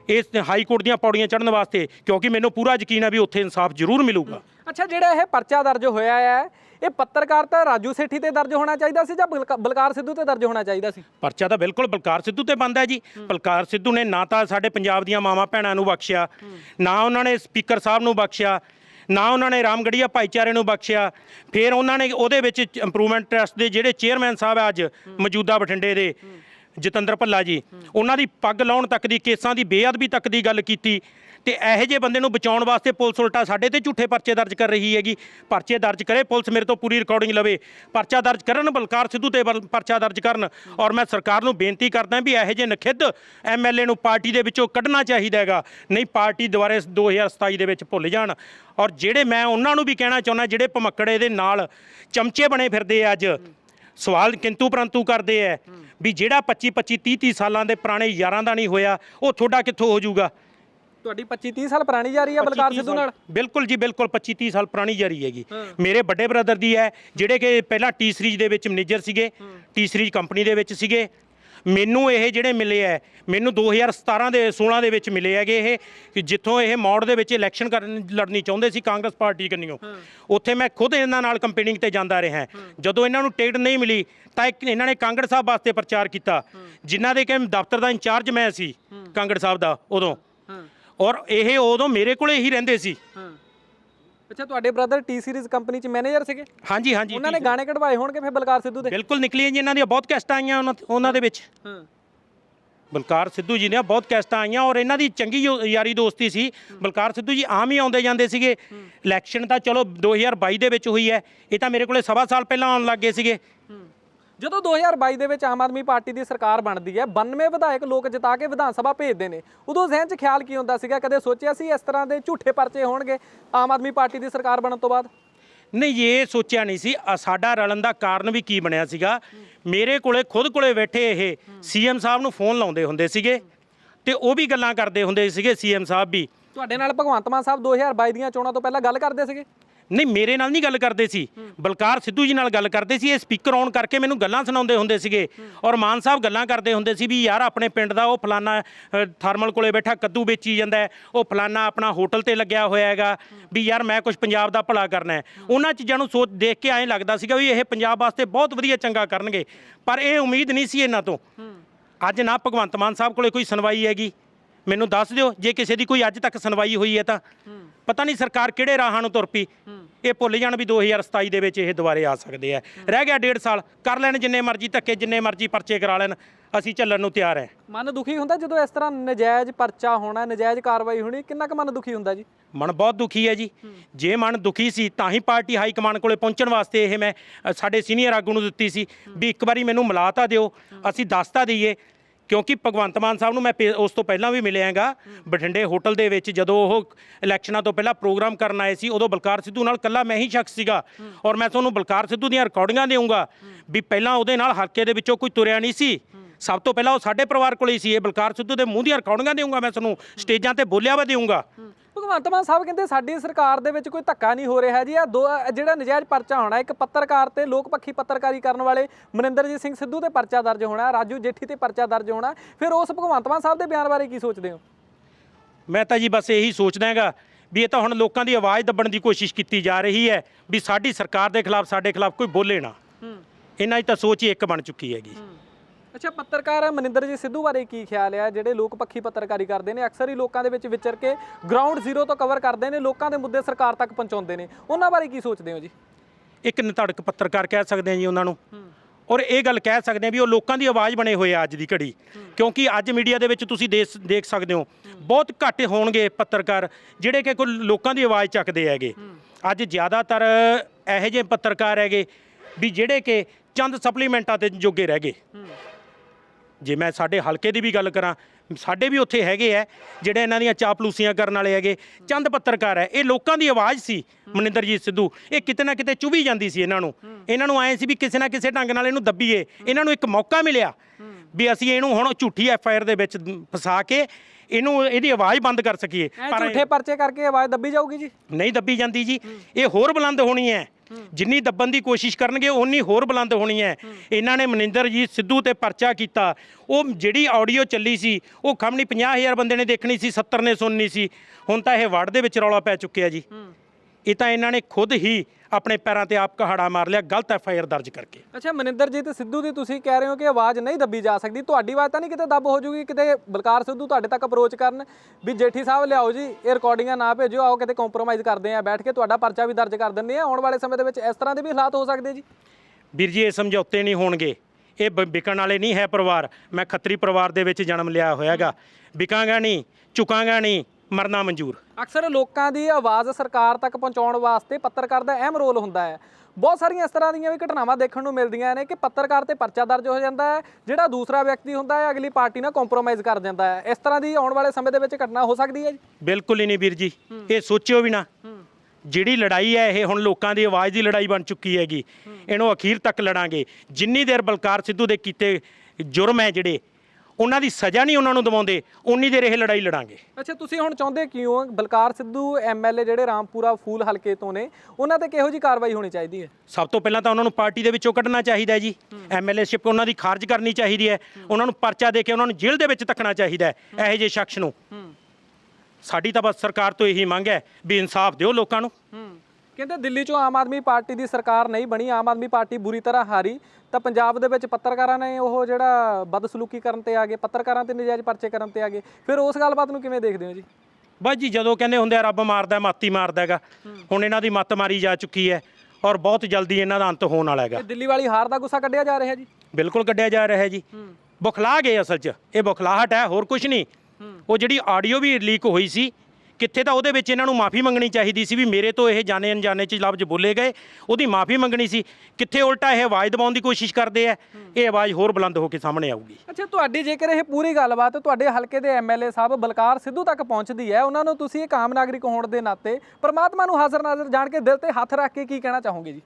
ਇਸ ਹਾਈ ਕੋਰਟ ਦੀਆਂ ਪੌੜੀਆਂ ਚੜ੍ਹਨ ਵਾਸਤੇ, ਕਿਉਂਕਿ ਮੈਨੂੰ ਪੂਰਾ ਯਕੀਨ ਹੈ ਵੀ ਉੱਥੇ ਇਨਸਾਫ ਜ਼ਰੂਰ ਮਿਲੂਗਾ। ਅੱਛਾ, ਜਿਹੜਾ ਇਹ ਪਰਚਾ ਦਰਜ ਹੋਇਆ ਹੈ ਇਹ ਪੱਤਰਕਾਰ ਤਾਂ ਰਾਜੂ ਸੇਠੀ ਤੇ ਦਰਜ ਹੋਣਾ ਚਾਹੀਦਾ ਸੀ ਜਾਂ ਬਲਕਾ- ਬਲਕਾਰ ਸਿੱਧੂ ਤੇ ਦਰਜ ਹੋਣਾ ਚਾਹੀਦਾ ਸੀ? ਪਰਚਾ ਤਾਂ ਬਿਲਕੁਲ ਬਲਕਾਰ ਸਿੱਧੂ ਤੇ ਬੰਦਾ ਜੀ। ਬਲਕਾਰ ਸਿੱਧੂ ਨੇ ਨਾ ਤਾਂ ਸਾਡੇ ਪੰਜਾਬ ਦੀਆਂ ਮਾਵਾਂ ਭੈਣਾਂ ਨੂੰ ਬਖਸ਼ਿਆ ਨਾ ਉਹਨਾਂ ਨੇ ਸਪੀਕਰ ਸਾਹਿਬ ਨੂੰ ਬਖਸ਼ਿਆ ਨਾ ਉਹਨਾਂ ਨੇ ਰਾਮਗੜੀਆ ਭਾਈਚਾਰੇ ਨੂੰ ਬਖਸ਼ਿਆ ਫਿਰ ਉਹਨਾਂ ਨੇ ਉਹਦੇ ਵਿੱਚ ਇੰਪਰੂਵਮੈਂਟ ਟਰਸਟ ਦੇ ਜਿਹੜੇ ਚੇਅਰਮੈਨ ਸਾਹਿਬ ਆ ਅੱਜ ਮੌਜੂਦਾ ਬਠਿੰਡੇ ਦੇ ਜਤਿੰਦਰ ਭੱਲਾ ਜੀ ਉਹਨਾਂ ਦੀ ਪੱਗ ਲਾਉਣ ਤੱਕ ਦੀ ਕੇਸਾਂ ਦੀ ਬੇਅਦਬੀ ਤੱਕ ਦੀ ਗੱਲ ਕੀਤੀ ਤੇ ਇਹੋ ਜਿਹੇ ਬੰਦੇ ਨੂੰ ਬਚਾਉਣ ਵਾਸਤੇ ਪੁਲਿਸ ਉਲਟਾ ਸਾਡੇ ਤੇ ਝੂਠੇ ਪਰਚੇ ਦਰਜ ਕਰ ਰਹੀ ਹੈਗੀ। ਪਰਚੇ ਦਰਜ ਕਰੇ, ਪੁਲਿਸ ਮੇਰੇ ਤੋਂ ਪੂਰੀ ਰਿਕਾਰਡਿੰਗ ਲਵੇ। ਪਰਚਾ ਦਰਜ ਕਰਨ, ਬਲਕਾਰ ਸਿੱਧੂ ਤੇ ਬਲ- ਪਰਚਾ ਦਰਜ ਕਰਨ। ਔਰ ਮੈਂ ਸਰਕਾਰ ਨੂੰ ਬੇਨਤੀ ਕਰਦਾ ਵੀ ਇਹੋ ਜਿਹੇ ਨਖਿੱਧ ਐਮਐਲਏ ਨੂੰ ਪਾਰਟੀ ਦੇ ਵਿੱਚੋਂ ਕੱਢਣਾ ਚਾਹੀਦਾ ਹੈਗਾ। ਨਹੀਂ, ਪਾਰਟੀ ਦੁਬਾਰੇ 2027 ਦੇ ਵਿੱਚ ਭੁੱਲ ਜਾਣ। ਔਰ ਜਿਹੜੇ ਮੈਂ ਉਹਨਾਂ ਨੂੰ ਵੀ ਕਹਿਣਾ ਚਾਹੁੰਦਾ, ਜਿਹੜੇ ਭਮੱਕੜੇ ਦੇ ਨਾਲ ਚਮਚੇ ਬਣੇ ਫਿਰਦੇ ਆ ਅੱਜ, ਸਵਾਲ ਕਿੰਤੂ ਪਰੰਤੂ ਕਰਦੇ ਐ ਵੀ ਜਿਹੜਾ 25 25 30 30 ਸਾਲਾਂ ਦੇ ਪੁਰਾਣੇ ਯਾਰਾਂ ਦਾ ਨਹੀਂ ਹੋਇਆ, ਉਹ ਤੁਹਾਡਾ ਕਿੱਥੋਂ ਹੋ ਜਾਊਗਾ? ਤੁਹਾਡੀ 25 30 ਸਾਲ ਪੁਰਾਣੀ ਜਾ ਰਹੀ ਹੈ ਬਲਕਾਰ 25 ਸਿੱਧੂ ਨਾਲ? ਬਿਲਕੁਲ ਜੀ ਬਿਲਕੁਲ 25 30 ਸਾਲ ਪੁਰਾਣੀ ਜਾਰੀ ਹੈਗੀ। ਮੇਰੇ ਵੱਡੇ ਬ੍ਰਦਰ ਦੀ ਹੈ ਜਿਹੜੇ ਕਿ ਪਹਿਲਾਂ ਟੀ ਸੀਰੀਜ਼ ਦੇ ਵਿੱਚ ਮੈਨੇਜਰ ਸੀਗੇ ਟੀ ਸੀਰੀਜ਼ ਕੰਪਨੀ ਦੇ ਵਿੱਚ ਸੀਗੇ। ਮੈਨੂੰ ਇਹ ਜਿਹੜੇ ਮਿਲੇ ਐ ਮੈਨੂੰ 2017 ਦੇ 16 ਦੇ ਵਿੱਚ ਮਿਲੇ ਹੈਗੇ ਇਹ ਕਿ ਜਿੱਥੋਂ ਇਹ ਮੌੜ ਦੇ ਵਿੱਚ ਇਲੈਕਸ਼ਨ ਕਰਨ ਲੜਨੀ ਚਾਹੁੰਦੇ ਸੀ ਕਾਂਗਰਸ ਪਾਰਟੀ ਕੰਨਿਓ। ਉੱਥੇ ਮੈਂ ਖੁਦ ਇਹਨਾਂ ਨਾਲ ਕੰਪੇਨਿੰਗ ਤੇ ਜਾਂਦਾ ਰਿਹਾ। ਜਦੋਂ ਇਹਨਾਂ ਨੂੰ ਟਿਕਟ ਨਹੀਂ ਮਿਲੀ ਤਾਂ ਇੱਕ ਇਹਨਾਂ ਨੇ ਕਾਂਗੜ ਸਾਹਿਬ ਵਾਸਤੇ ਪ੍ਰਚਾਰ ਕੀਤਾ। ਜਿਨ੍ਹਾਂ ਦੇ ਕਿ ਦਫ਼ਤਰ ਦਾ ਇੰਚਾਰਜ ਮੈਂ ਸੀ ਕਾਂਗੜ ਸਾਹਿਬ ਦਾ ਉਦੋਂ। ਹਾਂ। ਔਰ ਇਹ ਉਦੋਂ ਮੇਰੇ ਕੋਲੇ ਹੀ ਰਹਿੰਦੇ ਸੀ। ਹਾਂ। ਅੱਛਾ ਤੁਹਾਡੇ ਬ੍ਰਦਰ ਟੀ ਸੀਰੀਜ਼ ਕੰਪਨੀ ਚ ਮੈਨੇਜਰ ਸੀਗੇ? ਹਾਂਜੀ ਹਾਂਜੀ। ਉਹਨਾਂ ਨੇ ਗਾਣੇ ਕਢਵਾਏ ਹੋਣਗੇ ਫਿਰ ਬਲਕਾਰ ਸਿੱਧੂ ਦੇ? ਬਿਲਕੁਲ ਨਿਕਲੀਆਂ ਜੀ ਇਹਨਾਂ ਦੀਆਂ ਬਹੁਤ ਕੈਸਟਾਂ ਆਈਆਂ ਉਹਨਾਂ ਉਹਨਾਂ ਦੇ ਵਿੱਚ। ਹਾਂ। ਬਲਕਾਰ ਸਿੱਧੂ ਜੀ ਦੀਆਂ ਬਹੁਤ ਕੈਸਟਾਂ ਆਈਆਂ ਔਰ ਇਹਨਾਂ ਦੀ ਚੰਗੀ ਯੋ- ਯਾਰੀ ਦੋਸਤੀ ਸੀ। ਬਲਕਾਰ ਸਿੱਧੂ ਜੀ ਆਮ ਹੀ ਆਉਂਦੇ ਜਾਂਦੇ ਸੀਗੇ। ਇਲੈਕਸ਼ਨ ਤਾਂ ਚਲੋ 2022 ਦੇ ਵਿੱਚ ਹੋਈ ਹੈ। ਇਹ ਤਾਂ ਮੇਰੇ ਕੋਲੇ ਸਵਾ ਸਾਲ ਪਹਿਲਾਂ ਆਉਣ ਲੱਗ ਗਏ ਸੀਗੇ। ਜਦੋਂ 2022 ਦੇ ਵਿੱਚ ਆਮ ਆਦਮੀ ਪਾਰਟੀ ਦੀ ਸਰਕਾਰ ਬਣਦੀ ਹੈ 92 ਵਿਧਾਇਕ ਲੋਕ ਜਿਤਾ ਕੇ ਵਿਧਾਨ ਸਭਾ ਭੇਜਦੇ ਨੇ। ਉਦੋਂ ਜ਼ਿਹਨ 'ਚ ਖਿਆਲ ਕੀ ਹੁੰਦਾ ਸੀਗਾ? ਕਦੇ ਸੋਚਿਆ ਸੀ ਇਸ ਤਰ੍ਹਾਂ ਦੇ ਝੂਠੇ ਪਰਚੇ ਹੋਣਗੇ ਆਮ ਆਦਮੀ ਪਾਰਟੀ ਦੀ ਸਰਕਾਰ ਬਣਨ ਤੋਂ ਬਾਅਦ? ਨਹੀਂ ਇਹ ਸੋਚਿਆ ਨਹੀਂ ਸੀ। ਸਾਡਾ ਰਲਣ ਦਾ ਕਾਰਨ ਵੀ ਕੀ ਬਣਿਆ ਸੀਗਾ? ਮੇਰੇ ਕੋਲੇ ਖੁਦ ਕੋਲੇ ਬੈਠੇ ਇਹ ਸੀਐਮ ਸਾਹਿਬ ਨੂੰ ਫੋਨ ਲਾਉਂਦੇ ਹੁੰਦੇ ਸੀਗੇ ਤੇ ਉਹ ਵੀ ਗੱਲਾਂ ਕਰਦੇ ਹੁੰਦੇ ਸੀਗੇ ਸੀਐਮ ਸਾਹਿਬ ਵੀ। ਤੁਹਾਡੇ ਨਾਲ ਭਗਵੰਤ ਮਾਨ ਸਾਹਿਬ 2022 ਦੀਆਂ ਚੋਣਾਂ ਤੋਂ ਪਹਿਲਾਂ ਗੱਲ ਕਰਦੇ ਸੀਗੇ? ਨਹੀਂ ਮੇਰੇ ਨਾਲ ਨਹੀਂ ਗੱਲ ਕਰਦੇ ਸੀ। ਬਲਕਾਰ ਸਿੱਧੂ ਜੀ ਨਾਲ ਗੱਲ ਕਰਦੇ ਸੀ। ਇਹ ਸਪੀਕਰ ਔਨ ਕਰਕੇ ਮੈਨੂੰ ਗੱਲਾਂ ਸੁਣਾਉਂਦੇ ਹੁੰਦੇ ਸੀਗੇ। ਔਰ ਮਾਨ ਸਾਹਿਬ ਗੱਲਾਂ ਕਰਦੇ ਹੁੰਦੇ ਸੀ ਵੀ ਯਾਰ ਆਪਣੇ ਪਿੰਡ ਦਾ ਉਹ ਫਲਾਨਾ ਥਰਮਲ ਕੋਲੇ ਬੈਠਾ ਕੱਦੂ ਵੇਚੀ ਜਾਂਦਾ ਉਹ ਫਲਾਨਾ ਆਪਣਾ ਹੋਟਲ ਤੇ ਲੱਗਿਆ ਹੋਇਆ ਹੈਗਾ। ਵੀ ਯਾਰ ਮੈਂ ਕੁਝ ਪੰਜਾਬ ਦਾ ਭਲਾ ਕਰਨਾ ਹੈ। ਉਹਨਾਂ ਚੀਜ਼ਾਂ ਨੂੰ ਸੋਚ ਦੇਖ ਕੇ ਐਂ ਲੱਗਦਾ ਸੀਗਾ ਵੀ ਇਹ ਪੰਜਾਬ ਵਾਸਤੇ ਬਹੁਤ ਵਧੀਆ ਚੰਗਾ ਕਰਨਗੇ। ਪਰ ਇਹ ਉਮੀਦ ਨਹੀਂ ਸੀ ਇਹਨਾਂ ਤੋਂ। ਅੱਜ ਨਾ ਭਗਵੰਤ ਮਾਨ ਸਾਹਿਬ ਕੋਲੇ ਕੋਈ ਸੁਣਵਾਈ ਹੈਗੀ। ਮੈਨੂੰ ਦੱਸ ਦਿਓ ਜੇ ਕਿਸੇ ਦੀ ਕੋਈ ਅੱਜ ਤੱਕ ਸੁਣਵਾਈ ਹੋਈ ਹੈ ਤਾਂ। ਪਤਾ ਨਹੀਂ ਸਰਕਾਰ ਕਿਹੜੇ ਰਾਹਾਂ ਨੂੰ ਤੁਰ ਪਈ। ਇਹ ਭੁੱਲ ਜਾਣ ਵੀ 2027 ਦੇ ਵਿੱਚ ਇਹ ਦੁਬਾਰੇ ਆ ਸਕਦੇ ਆ। ਰਹਿ ਗਿਆ ਡੇਢ ਸਾਲ ਕਰ ਲੈਣ ਜਿੰਨੇ ਮਰਜ਼ੀ ਧੱਕੇ ਜਿੰਨੇ ਮਰਜ਼ੀ ਪਰਚੇ ਕਰਾ ਲੈਣ ਅਸੀਂ ਚੱਲਣ ਨੂੰ ਤਿਆਰ ਹੈ ਮਨ ਦੁਖੀ ਹੁੰਦਾ ਜਦੋਂ ਇਸ ਤਰ੍ਹਾਂ ਨਜਾਇਜ਼ ਪਰਚਾ ਹੋਣਾ ਨਜਾਇਜ਼ ਕਾਰਵਾਈ ਹੋਣੀ ਕਿੰਨਾ ਕੁ ਮਨ ਦੁਖੀ ਹੁੰਦਾ ਜੀ? ਮਨ ਬਹੁਤ ਦੁਖੀ ਹੈ ਜੀ। ਜੇ ਮਨ ਦੁਖੀ ਸੀ ਤਾਂ ਹੀ ਪਾਰਟੀ ਹਾਈ ਕਮਾਂਡ ਕੋਲੇ ਪਹੁੰਚਣ ਵਾਸਤੇ ਇਹ ਮੈਂ ਸਾਡੇ ਸੀਨੀਅਰ ਆਗੂ ਨੂੰ ਦਿੱਤੀ ਸੀ ਵੀ ਇੱਕ ਵਾਰੀ ਮੈਨੂੰ ਮਿਲਾ ਤਾਂ ਦਿਓ ਅਸੀਂ ਦੱਸ ਤਾਂ ਦਈਏ। ਕਿਉਂਕਿ ਭਗਵੰਤ ਮਾਨ ਸਾਹਿਬ ਨੂੰ ਮੈਂ ਪੇ- ਉਸ ਤੋਂ ਪਹਿਲਾਂ ਵੀ ਮਿਲਿਆਗਾ ਬਠਿੰਡੇ ਹੋਟਲ ਦੇ ਵਿੱਚ ਜਦੋਂ ਉਹ ਇਲੈਕਸ਼ਨਾਂ ਤੋਂ ਪਹਿਲਾਂ ਪ੍ਰੋਗਰਾਮ ਕਰਨ ਆਏ ਸੀ ਉਦੋਂ ਬਲਕਾਰ ਸਿੱਧੂ ਨਾਲ ਕੱਲਾ ਮੈਂ ਹੀ ਸ਼ਖਸ ਸੀਗਾ। ਔਰ ਮੈਂ ਤੁਹਾਨੂੰ ਬਲਕਾਰ ਸਿੱਧੂ ਦੀਆਂ ਰਿਕਾਰਡਿੰਗਾਂ ਦੇਵਾਂਗਾ ਵੀ ਪਹਿਲਾਂ ਉਹਦੇ ਨਾਲ ਹਲਕੇ ਦੇ ਵਿੱਚੋਂ ਕੋਈ ਤੁਰਿਆ ਨਹੀਂ ਸੀ। ਸਭ ਤੋਂ ਪਹਿਲਾਂ ਉਹ ਸਾਡੇ ਪਰਿਵਾਰ ਕੋਲੇ ਹੀ ਸੀ। ਇਹ ਬਲਕਾਰ ਸਿੱਧੂ ਦੇ ਮੂੰਹ ਦੀਆਂ ਰਿਕਾਰਡਿੰਗਾਂ ਦੇਵਾਂਗਾ ਮੈਂ ਤੁਹਾਨੂੰ ਸਟੇਜਾਂ ਤੇ ਬੋਲਿਆ ਵਾ ਦੇਵਾਂਗਾ ਭਗਵੰਤ ਮਾਨ ਸਾਹਿਬ ਕਹਿੰਦੇ ਸਾਡੀ ਸਰਕਾਰ ਦੇ ਵਿੱਚ ਕੋਈ ਧੱਕਾ ਨਹੀਂ ਹੋ ਰਿਹਾ ਜੀ। ਆ ਦੋ ਜਿਹੜਾ ਨਜਾਇਜ਼ ਪਰਚਾ ਹੋਣਾ ਇੱਕ ਪੱਤਰਕਾਰ ਤੇ ਲੋਕ ਪੱਖੀ ਪੱਤਰਕਾਰੀ ਕਰਨ ਵਾਲੇ ਮਨਿੰਦਰਜੀਤ ਸਿੰਘ ਸਿੱਧੂ ਤੇ ਪਰਚਾ ਦਰਜ ਹੋਣਾ ਰਾਜੂ ਜੇਠੀ ਤੇ ਪਰਚਾ ਦਰਜ ਹੋਣਾ। ਫਿਰ ਉਸ ਭਗਵੰਤ ਮਾਨ ਸਾਹਿਬ ਦੇ ਬਿਆਨ ਬਾਰੇ ਕੀ ਸੋਚਦੇ ਹੋ? ਮੈਂ ਤਾਂ ਜੀ ਬਸ ਇਹੀ ਸੋਚਦਾ ਹੈਗਾ ਵੀ ਇਹ ਤਾਂ ਹੁਣ ਲੋਕਾਂ ਦੀ ਆਵਾਜ਼ ਦੱਬਣ ਦੀ ਕੋਸ਼ਿਸ਼ ਕੀਤੀ ਜਾ ਰਹੀ ਹੈ ਵੀ ਸਾਡੀ ਸਰਕਾਰ ਦੇ ਖਿਲਾਫ ਸਾਡੇ ਖਿਲਾਫ ਕੋਈ ਬੋਲੇ ਨਾ। ਇਹਨਾਂ ਦੀ ਤਾਂ ਸੋਚ ਹੀ ਇੱਕ ਬਣ ਚੁੱਕੀ ਹੈਗੀ। ਅੱਛਾ ਪੱਤਰਕਾਰ ਮਨਿੰਦਰਜੀਤ ਸਿੱਧੂ ਬਾਰੇ ਕੀ ਖਿਆਲ ਹੈ ਜਿਹੜੇ ਲੋਕ ਪੱਖੀ ਪੱਤਰਕਾਰੀ ਕਰਦੇ ਨੇ ਅਕਸਰ ਹੀ ਲੋਕਾਂ ਦੇ ਵਿੱਚ ਵਿਚਰ ਕੇ ਗਰਾਊਂਡ ਜ਼ੀਰੋ ਤੋਂ ਕਵਰ ਕਰਦੇ ਨੇ ਲੋਕਾਂ ਦੇ ਮੁੱਦੇ ਸਰਕਾਰ ਤੱਕ ਪਹੁੰਚਾਉਂਦੇ ਨੇ। ਉਹਨਾਂ ਬਾਰੇ ਕੀ ਸੋਚਦੇ ਹੋ ਜੀ? ਇੱਕ ਨਿਧੜਕ ਪੱਤਰਕਾਰ ਕਹਿ ਸਕਦੇ ਹਾਂ ਜੀ ਉਹਨਾਂ ਨੂੰ। ਔਰ ਇਹ ਗੱਲ ਕਹਿ ਸਕਦੇ ਹਾਂ ਵੀ ਉਹ ਲੋਕਾਂ ਦੀ ਆਵਾਜ਼ ਬਣੇ ਹੋਏ ਆ ਅੱਜ ਦੀ ਘੜੀ। ਕਿਉਂਕਿ ਅੱਜ ਮੀਡੀਆ ਦੇ ਵਿੱਚ ਤੁਸੀਂ ਦੇਖ ਦੇਖ ਸਕਦੇ ਹੋ ਬਹੁਤ ਘੱਟ ਹੋਣਗੇ ਪੱਤਰਕਾਰ ਜਿਹੜੇ ਕਿ ਕੋਈ ਲੋਕਾਂ ਦੀ ਆਵਾਜ਼ ਚੱਕਦੇ ਹੈਗੇ। ਅੱਜ ਜ਼ਿਆਦਾਤਰ ਇਹੋ ਜਿਹੇ ਪੱਤਰਕਾਰ ਹੈਗੇ ਵੀ ਜਿਹੜੇ ਕਿ ਚੰਦ ਸਪਲੀਮੈਂਟਾਂ ਤੇ ਜੋਗੇ ਰਹਿ ਗਏ। ਜੇ ਮੈਂ ਸਾਡੇ ਹਲਕੇ ਦੀ ਵੀ ਗੱਲ ਕਰਾਂ ਸਾਡੇ ਵੀ ਉੱਥੇ ਹੈਗੇ ਆ ਜਿਹੜੇ ਇਹਨਾਂ ਦੀਆਂ ਚਾਪਲੂਸੀਆਂ ਕਰਨ ਵਾਲੇ ਹੈਗੇ। ਚੰਦ ਪੱਤਰਕਾਰ ਹੈ ਇਹ ਲੋਕਾਂ ਦੀ ਆਵਾਜ਼ ਸੀ ਮਨਿੰਦਰਜੀਤ ਸਿੱਧੂ। ਇਹ ਕਿਤੇ ਨਾ ਕਿਤੇ ਚੁਭੀ ਜਾਂਦੀ ਸੀ ਇਹਨਾਂ ਨੂੰ। ਇਹਨਾਂ ਨੂੰ ਆਏ ਸੀ ਵੀ ਕਿਸੇ ਨਾ ਕਿਸੇ ਢੰਗ ਨਾਲ ਇਹਨੂੰ ਦੱਬੀਏ। ਇਹਨਾਂ ਨੂੰ ਇੱਕ ਮੌਕਾ ਮਿਲਿਆ ਵੀ ਅਸੀਂ ਇਹਨੂੰ ਹੁਣ ਝੂਠੀ ਐਫ ਆਈ ਆਰ ਦੇ ਵਿੱਚ ਫਸਾ ਕੇ ਇਹਨੂੰ ਇਹਦੀ ਆਵਾਜ਼ ਬੰਦ ਕਰ ਸਕੀਏ। ਪਰ ਝੂਠੇ ਪਰਚੇ ਕਰਕੇ ਆਵਾਜ਼ ਦੱਬੀ ਜਾਊਗੀ ਜੀ? ਨਹੀਂ ਦੱਬੀ ਜਾਂਦੀ ਜੀ। ਇਹ ਹੋਰ ਬੁਲੰਦ ਹੋਣੀ ਹੈ ਜਿੰਨੀ ਦੱਬਣ ਦੀ ਕੋਸ਼ਿਸ਼ ਕਰਨਗੇ, ਓਨੀ ਹੋਰ ਬੁਲੰਦ ਹੋਣੀ ਹੈ। ਇਹਨਾਂ ਨੇ ਮਨਿੰਦਰਜੀਤ ਸਿੱਧੂ ਤੇ ਪਰਚਾ ਕੀਤਾ। ਉਹ ਜਿਹੜੀ ਆਡੀਓ ਚੱਲੀ ਸੀ, ਉਹ ਖਮਣੀ 50000 ਬੰਦੇ ਨੇ ਦੇਖਣੀ ਸੀ 70 ਨੇ ਸੁਣਨੀ ਸੀ। ਹੁਣ ਤਾਂ ਇਹ ਵਾਰਡ ਦੇ ਵਿੱਚ ਰੌਲਾ ਪੈ ਚੁੱਕਿਆ ਜੀ। ਇਹ ਤਾਂ ਇਹਨਾਂ ਨੇ ਖੁਦ ਹੀ ਆਪਣੇ ਪੈਰਾਂ ਤੇ ਆਪ ਕਹਾੜਾ ਮਾਰ ਲਿਆ ਗਲਤ ਐਫ ਆਈ ਆਰ ਦਰਜ ਕਰਕੇ। ਅੱਛਾ ਮਨਿੰਦਰਜੀਤ ਸਿੱਧੂ ਦੀ ਤੁਸੀਂ ਕਹਿ ਰਹੇ ਹੋ ਕਿ ਆਵਾਜ਼ ਨਹੀਂ ਦੱਬੀ ਜਾ ਸਕਦੀ। ਤੁਹਾਡੀ ਆਵਾਜ਼ ਤਾਂ ਨਹੀਂ ਕਿਤੇ ਦੱਬ ਹੋ ਜੂਗੀ ਕਿਤੇ ਬਲਕਾਰ ਸਿੱਧੂ ਤੁਹਾਡੇ ਤੱਕ ਅਪਰੋਚ ਕਰਨ ਵੀ ਜੇਠੀ ਸਾਹਿਬ ਲਿਆਓ ਜੀ ਇਹ ਰਿਕਾਰਡਿੰਗਾਂ ਨਾ ਭੇਜੋ ਆਓ ਕਿਤੇ ਕੰਪਰੋਮਾਈਜ਼ ਕਰਦੇ ਆ ਬੈਠ ਕੇ ਤੁਹਾਡਾ ਪਰਚਾ ਵੀ ਦਰਜ ਕਰ ਦਿੰਦੇ ਆ। ਆਉਣ ਵਾਲੇ ਸਮੇਂ ਦੇ ਵਿੱਚ ਇਸ ਤਰ੍ਹਾਂ ਦੇ ਵੀ ਹਾਲਾਤ ਹੋ ਸਕਦੇ ਜੀ? ਵੀਰ ਜੀ ਇਹ ਸਮਝੌਤੇ ਨਹੀਂ ਹੋਣਗੇ। ਇਹ ਵਿਕਣ ਵਾਲੇ ਨਹੀਂ ਹੈ ਪਰਿਵਾਰ। ਮੈਂ ਖੱਤਰੀ ਪਰਿਵਾਰ ਦੇ ਵਿੱਚ ਜਨਮ ਲਿਆ ਹੋਇਆਗਾ। ਵਿਕਾਂਗਾ ਨਹੀਂ ਝੁਕਾਂਗਾ ਨਹੀਂ। ਮਰਨਾ ਮਨਜ਼ੂਰ। ਅਕਸਰ ਲੋਕਾਂ ਦੀ ਆਵਾਜ਼ ਸਰਕਾਰ ਤੱਕ ਪਹੁੰਚਾਉਣ ਵਾਸਤੇ ਪੱਤਰਕਾਰ ਦਾ ਅਹਿਮ ਰੋਲ ਹੁੰਦਾ ਹੈ। ਬਹੁਤ ਸਾਰੀਆਂ ਇਸ ਤਰ੍ਹਾਂ ਦੀਆਂ ਵੀ ਘਟਨਾਵਾਂ ਦੇਖਣ ਨੂੰ ਮਿਲਦੀਆਂ ਨੇ ਕਿ ਪੱਤਰਕਾਰ ਤੇ ਪਰਚਾ ਦਰਜ ਹੋ ਜਾਂਦਾ ਹੈ ਜਿਹੜਾ ਦੂਸਰਾ ਵਿਅਕਤੀ ਹੁੰਦਾ ਹੈ ਅਗਲੀ ਪਾਰਟੀ ਨਾਲ ਕੰਪਰੋਮਾਈਜ਼ ਕਰ ਜਾਂਦਾ ਹੈ। ਇਸ ਤਰ੍ਹਾਂ ਦੀ ਆਉਣ ਵਾਲੇ ਸਮੇਂ ਦੇ ਵਿੱਚ ਘਟਨਾ ਹੋ ਸਕਦੀ ਹੈ ਜੀ? ਬਿਲਕੁਲ ਹੀ ਨਹੀਂ ਵੀਰ ਜੀ। ਇਹ ਸੋਚਿਓ ਵੀ ਨਾ। ਜਿਹੜੀ ਲੜਾਈ ਹੈ ਇਹ ਹੁਣ ਲੋਕਾਂ ਦੀ ਆਵਾਜ਼ ਦੀ ਲੜਾਈ ਬਣ ਚੁੱਕੀ ਹੈਗੀ। ਇਹਨੂੰ ਅਖੀਰ ਤੱਕ ਲੜਾਂਗੇ। ਜਿੰਨੀ ਦੇਰ ਬਲਕਾਰ ਸਿੱਧੂ ਦੇ ਕੀਤੇ ਜੁਰਮ ਹੈ ਜਿਹੜੇ ਉਹਨਾਂ ਦੀ ਸਜ਼ਾ ਨਹੀਂ ਉਹਨਾਂ ਨੂੰ ਦਿਵਾਉਂਦੇ ਉਨੀ ਦੇਰ ਇਹ ਲੜਾਈ ਲੜਾਂਗੇ। ਅੱਛਾ ਤੁਸੀਂ ਹੁਣ ਚਾਹੁੰਦੇ ਕਿਉਂ ਹੋ? ਬਲਕਾਰ ਸਿੱਧੂ ਐਮਐਲਏ ਜਿਹੜੇ ਰਾਮਪੁਰਾ ਫੂਲ ਹਲਕੇ ਤੋਂ ਨੇ ਉਹਨਾਂ ਤੇ ਕਿਹੋ ਜੀ ਕਾਰਵਾਈ ਹੋਣੀ ਚਾਹੀਦੀ ਹੈ? ਸਭ ਤੋਂ ਪਹਿਲਾਂ ਤਾਂ ਉਹਨਾਂ ਨੂੰ ਪਾਰਟੀ ਦੇ ਵਿੱਚੋਂ ਕੱਢਣਾ ਚਾਹੀਦਾ ਹੈ ਜੀ। ਐਮਐਲਏਸ਼ਿਪ ਉਹਨਾਂ ਦੀ ਖਾਰਜ ਕਰਨੀ ਚਾਹੀਦੀ ਹੈ। ਉਹਨਾਂ ਨੂੰ ਪਰਚਾ ਦੇ ਕੇ ਉਹਨਾਂ ਨੂੰ ਜੇਲ੍ਹ ਦੇ ਵਿੱਚ ਤੱਕਣਾ ਚਾਹੀਦਾ ਹੈ ਇਹੋ ਜਿਹੇ ਸ਼ਖਸ ਨੂੰ। ਸਾਡੀ ਤਾਂ ਬਸ ਸਰਕਾਰ ਤੋਂ ਇਹੀ ਮੰਗ ਹੈ ਵੀ ਇਨਸਾਫ ਦਿਓ ਲੋਕਾਂ ਨੂੰ। ਕਹਿੰਦੇ ਦਿੱਲੀ 'ਚੋਂ ਆਮ ਆਦਮੀ ਪਾਰਟੀ ਦੀ ਸਰਕਾਰ ਨਹੀਂ ਬਣੀ ਆਮ ਆਦਮੀ ਪਾਰਟੀ ਬੁਰੀ ਤਰ੍ਹਾਂ ਹਾਰੀ। ਤਾਂ ਪੰਜਾਬ ਦੇ ਵਿੱਚ ਪੱਤਰਕਾਰਾਂ ਨੇ ਉਹ ਜਿਹੜਾ ਬਦਸਲੂਕੀ ਕਰਨ ਤੇ ਆ ਗਏ ਪੱਤਰਕਾਰਾਂ ਤੇ ਨਜਾਇਜ਼ ਪਰਚੇ ਕਰਨ ਤੇ ਆ ਗਏ। ਫਿਰ ਉਸ ਗੱਲਬਾਤ ਨੂੰ ਕਿਵੇਂ ਦੇਖਦੇ ਹੋ ਜੀ? ਬਸ ਜੀ ਜਦੋਂ ਕਹਿੰਦੇ ਹੁੰਦੇ ਆ ਰੱਬ ਮਾਰਦਾ ਮਾਤੀ ਮਾਰਦਾ ਹੈਗਾ। ਹੁਣ ਇਹਨਾਂ ਦੀ ਮੱਤ ਮਾਰੀ ਜਾ ਚੁੱਕੀ ਹੈ ਔਰ ਬਹੁਤ ਜਲਦੀ ਇਹਨਾਂ ਦਾ ਅੰਤ ਹੋਣ ਵਾਲਾ ਹੈਗਾ। ਦਿੱਲੀ ਵਾਲੀ ਹਾਰ ਦਾ ਗੁੱਸਾ ਕੱਢਿਆ ਜਾ ਰਿਹਾ ਜੀ? ਬਿਲਕੁਲ ਕੱਢਿਆ ਜਾ ਰਿਹਾ ਜੀ। ਬੁਖਲਾ ਗਏ ਅਸਲ 'ਚ। ਇਹ ਬੁਖਲਾਹਟ ਹੈ ਹੋਰ ਕੁਝ ਨਹੀਂ। ਉਹ ਜਿਹੜੀ ਆਡੀਓ ਵੀ ਲੀਕ ਹੋਈ ਸੀ ਕਿੱਥੇ ਤਾਂ ਉਹਦੇ ਵਿੱਚ ਇਹਨਾਂ ਨੂੰ ਮਾਫੀ ਮੰਗਣੀ ਚਾਹੀਦੀ ਸੀ ਵੀ ਮੇਰੇ ਤੋਂ ਇਹ ਜਾਣੇ ਅਣਜਾਣੇ ਚ ਲਫ਼ਜ਼ ਬੋਲੇ ਗਏ ਉਹਦੀ ਮਾਫੀ ਮੰਗਣੀ ਸੀ। ਕਿੱਥੇ ਉਲਟਾ ਇਹ ਆਵਾਜ਼ ਦਬਾਉਣ ਦੀ ਕੋਸ਼ਿਸ਼ ਕਰਦੇ ਆ ਇਹ ਆਵਾਜ਼ ਹੋਰ ਬੁਲੰਦ ਹੋ ਕੇ ਸਾਹਮਣੇ ਆਊਗੀ। ਅੱਛਾ ਤੁਹਾਡੀ ਜੇਕਰ ਇਹ ਪੂਰੀ ਗੱਲਬਾਤ ਤੁਹਾਡੇ ਹਲਕੇ ਦੇ ਐਮਐਲਏ ਸਾਹਿਬ ਬਲਕਾਰ ਸਿੱਧੂ ਤੱਕ ਪਹੁੰਚਦੀ ਹੈ ਉਹਨਾਂ ਨੂੰ ਤੁਸੀਂ ਇੱਕ ਆਮ ਨਾਗਰਿਕ ਹੋਣ ਦੇ ਨਾਤੇ ਪਰਮਾਤਮਾ ਨੂੰ ਹਾਜ਼ਰ ਨਾਜ਼ਰ ਜਾਣ ਕੇ ਦਿਲ ਤੇ ਹੱਥ ਰੱਖ ਕੇ ਕੀ ਕਹਿਣਾ ਚਾਹੋਗੇ ਜੀ?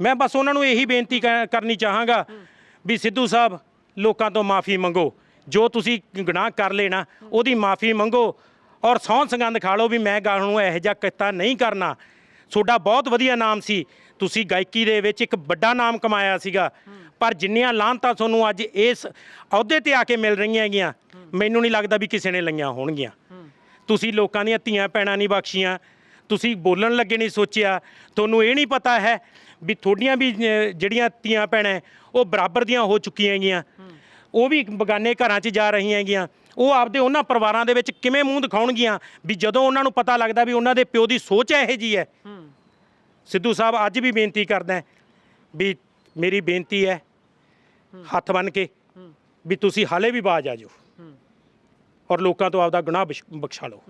ਮੈਂ ਬਸ ਉਹਨਾਂ ਨੂੰ ਇਹੀ ਬੇਨਤੀ ਕਰਨੀ ਚਾਹਾਂਗਾ ਵੀ ਸਿੱਧੂ ਸਾਹਿਬ ਲੋਕਾਂ ਤੋਂ ਮਾਫੀ ਮੰਗੋ। ਜੋ ਤੁਸੀਂ ਗੁਨਾਹ ਕਰ ਲੈਣਾ ਉਹਦੀ ਮਾਫੀ ਮੰਗੋ। ਔਰ ਸਹੁੰ ਸੰਗੰਦ ਖਾ ਲਓ ਵੀ ਮੈਂ ਗਾਲ ਨੂੰ ਇਹੋ ਜਿਹਾ ਕਿੱਤਾ ਨਹੀਂ ਕਰਨਾ। ਤੁਹਾਡਾ ਬਹੁਤ ਵਧੀਆ ਨਾਮ ਸੀ। ਤੁਸੀਂ ਗਾਇਕੀ ਦੇ ਵਿੱਚ ਇੱਕ ਵੱਡਾ ਨਾਮ ਕਮਾਇਆ ਸੀਗਾ। ਪਰ ਜਿੰਨੀਆਂ ਲਾਹਨਤਾਂ ਤੁਹਾਨੂੰ ਅੱਜ ਇਸ ਅਹੁਦੇ ਤੇ ਆ ਕੇ ਮਿਲ ਰਹੀਆਂ ਹੈਗੀਆਂ, ਮੈਨੂੰ ਨਹੀਂ ਲੱਗਦਾ ਵੀ ਕਿਸੇ ਨੇ ਲਈਆਂ ਹੋਣਗੀਆਂ। ਤੁਸੀਂ ਲੋਕਾਂ ਦੀਆਂ ਧੀਆਂ ਪੈਣਾ ਨਹੀਂ ਬਖਸ਼ੀਆਂ। ਤੁਸੀਂ ਬੋਲਣ ਲੱਗੇ ਨਹੀਂ ਸੋਚਿਆ। ਤੁਹਾਨੂੰ ਇਹ ਨਹੀਂ ਪਤਾ ਹੈ ਵੀ ਤੁਹਾਡੀਆਂ ਵੀ ਜਿਹੜੀਆਂ ਧੀਆਂ ਪੈਣਾ ਉਹ ਬਰਾਬਰ ਦੀਆਂ ਹੋ ਚੁੱਕੀਆਂ ਹੈਗੀਆਂ। ਉਹ ਵੀ ਬਗਾਨੇ ਘਰਾਂ 'ਚ ਜਾ ਰਹੀਆਂ ਹੈਗੀਆਂ। ਉਹ ਆਪਦੇ ਉਹਨਾਂ ਪਰਿਵਾਰਾਂ ਦੇ ਵਿੱਚ ਕਿਵੇਂ ਮੂੰਹ ਦਿਖਾਉਣਗੀਆਂ? ਵੀ ਜਦੋਂ ਉਹਨਾਂ ਨੂੰ ਪਤਾ ਲੱਗਦਾ ਵੀ ਉਹਨਾਂ ਦੇ ਪਿਓ ਦੀ ਸੋਚ ਇਹੋ ਜੀ ਹੈ। ਸਿੱਧੂ ਸਾਹਿਬ ਅੱਜ ਵੀ ਬੇਨਤੀ ਕਰਦਾ ਵੀ ਮੇਰੀ ਬੇਨਤੀ ਹੈ ਹੱਥ ਬੰਨ ਕੇ ਵੀ ਤੁਸੀਂ ਹਾਲੇ ਵੀ ਬਾਜ ਆ ਜਾਓ ਔਰ ਲੋਕਾਂ ਤੋਂ ਆਪਦਾ ਗੁਨਾਹ ਬਖਸ਼ਾ ਲਓ।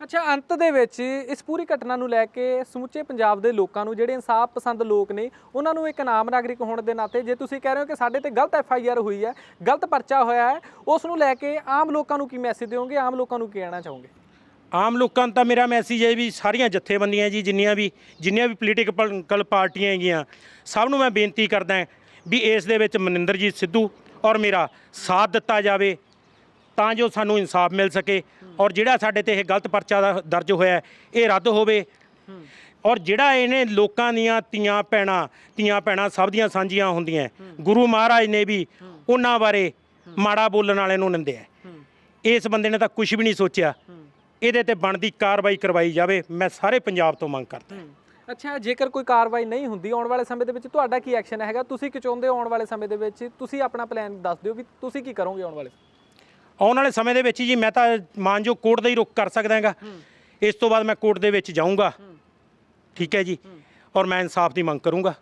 ਅੱਛਾ, ਅੰਤ ਦੇ ਵਿੱਚ ਇਸ ਪੂਰੀ ਘਟਨਾ ਨੂੰ ਲੈ ਕੇ ਸਮੁੱਚੇ ਪੰਜਾਬ ਦੇ ਲੋਕਾਂ ਨੂੰ ਜਿਹੜੇ ਇਨਸਾਫ ਪਸੰਦ ਲੋਕ ਨੇ, ਉਹਨਾਂ ਨੂੰ ਇੱਕ ਆਮ ਨਾਗਰਿਕ ਹੋਣ ਦੇ ਨਾਤੇ ਜੇ ਤੁਸੀਂ ਕਹਿ ਰਹੇ ਹੋ ਕਿ ਸਾਡੇ ਤੇ ਗਲਤ ਐਫ ਆਈ ਆਰ ਹੋਈ ਹੈ, ਗਲਤ ਪਰਚਾ ਹੋਇਆ ਹੈ, ਉਸ ਨੂੰ ਲੈ ਕੇ ਆਮ ਲੋਕਾਂ ਨੂੰ ਕੀ ਮੈਸੇਜ ਦਿਓਗੇ? ਆਮ ਲੋਕਾਂ ਨੂੰ ਕੀ ਕਹਿਣਾ ਚਾਹੋਗੇ? ਆਮ ਲੋਕਾਂ ਨੂੰ ਤਾਂ ਮੇਰਾ ਮੈਸੇਜ ਹੈ ਵੀ ਸਾਰੀਆਂ ਜਥੇਬੰਦੀਆਂ ਜੀ, ਜਿੰਨੀਆਂ ਵੀ ਜਿੰਨੀਆਂ ਵੀ ਪੋਲੀਟੀਕਲ ਪਾਰਟੀਆਂ ਹੈਗੀਆਂ, ਸਭ ਨੂੰ ਮੈਂ ਬੇਨਤੀ ਕਰਦਾ ਵੀ ਇਸ ਦੇ ਵਿੱਚ ਮਨਿੰਦਰਜੀਤ ਸਿੱਧੂ ਔਰ ਮੇਰਾ ਸਾਥ ਦਿੱਤਾ ਜਾਵੇ ਤਾਂ ਜੋ ਸਾਨੂੰ ਇਨਸਾਫ ਮਿਲ ਸਕੇ ਔਰ ਜਿਹੜਾ ਸਾਡੇ ਤੇ ਇਹ ਗਲਤ ਪਰਚਾ ਦਾ ਦਰਜ ਹੋਇਆ ਇਹ ਰੱਦ ਹੋਵੇ। ਔਰ ਜਿਹੜਾ ਇਹਨੇ ਲੋਕਾਂ ਦੀਆਂ ਧੀਆਂ ਪੈਣਾ ਧੀਆਂ ਪੈਣਾ ਸਭ ਦੀਆਂ ਸਾਂਝੀਆਂ ਹੁੰਦੀਆਂ ਗੁਰੂ ਮਹਾਰਾਜ ਨੇ ਵੀ ਉਹਨਾਂ ਬਾਰੇ ਮਾੜਾ ਬੋਲਣ ਵਾਲੇ ਨੂੰ ਨਿੰਦਿਆ ਇਸ ਬੰਦੇ ਨੇ ਤਾਂ ਕੁਝ ਵੀ ਨਹੀਂ ਸੋਚਿਆ। ਇਹਦੇ ਤੇ ਬਣਦੀ ਕਾਰਵਾਈ ਕਰਵਾਈ ਜਾਵੇ, ਮੈਂ ਸਾਰੇ ਪੰਜਾਬ ਤੋਂ ਮੰਗ ਕਰਦਾ ਅੱਛਾ, ਜੇਕਰ ਕੋਈ ਕਾਰਵਾਈ ਨਹੀਂ ਹੁੰਦੀ ਆਉਣ ਵਾਲੇ ਸਮੇਂ ਦੇ ਵਿੱਚ, ਤੁਹਾਡਾ ਕੀ ਐਕਸ਼ਨ ਹੈਗਾ? ਤੁਸੀਂ ਕੀ ਚਾਹੁੰਦੇ ਹੋ ਆਉਣ ਵਾਲੇ ਸਮੇਂ ਦੇ ਵਿੱਚ? ਤੁਸੀਂ ਆਪਣਾ ਪਲਾਨ ਦੱਸ ਦਿਓ ਵੀ ਤੁਸੀਂ ਕੀ ਕਰੋਗੇ ਆਉਣ ਵਾਲੇ ਆਉਣ ਵਾਲੇ ਸਮੇਂ ਦੇ ਵਿੱਚ ਜੀ ਮੈਂ ਤਾਂ ਮਾਨਜੋ ਕੋਰਟ ਦਾ ਹੀ ਰੁਖ ਕਰ ਸਕਦਾ ਹੈਗਾ। ਇਸ ਤੋਂ ਬਾਅਦ ਮੈਂ ਕੋਰਟ ਦੇ ਵਿੱਚ ਜਾਊਂਗਾ। ਠੀਕ ਹੈ ਜੀ। ਔਰ ਮੈਂ ਇਨਸਾਫ ਦੀ ਮੰਗ ਕਰੂੰਗਾ।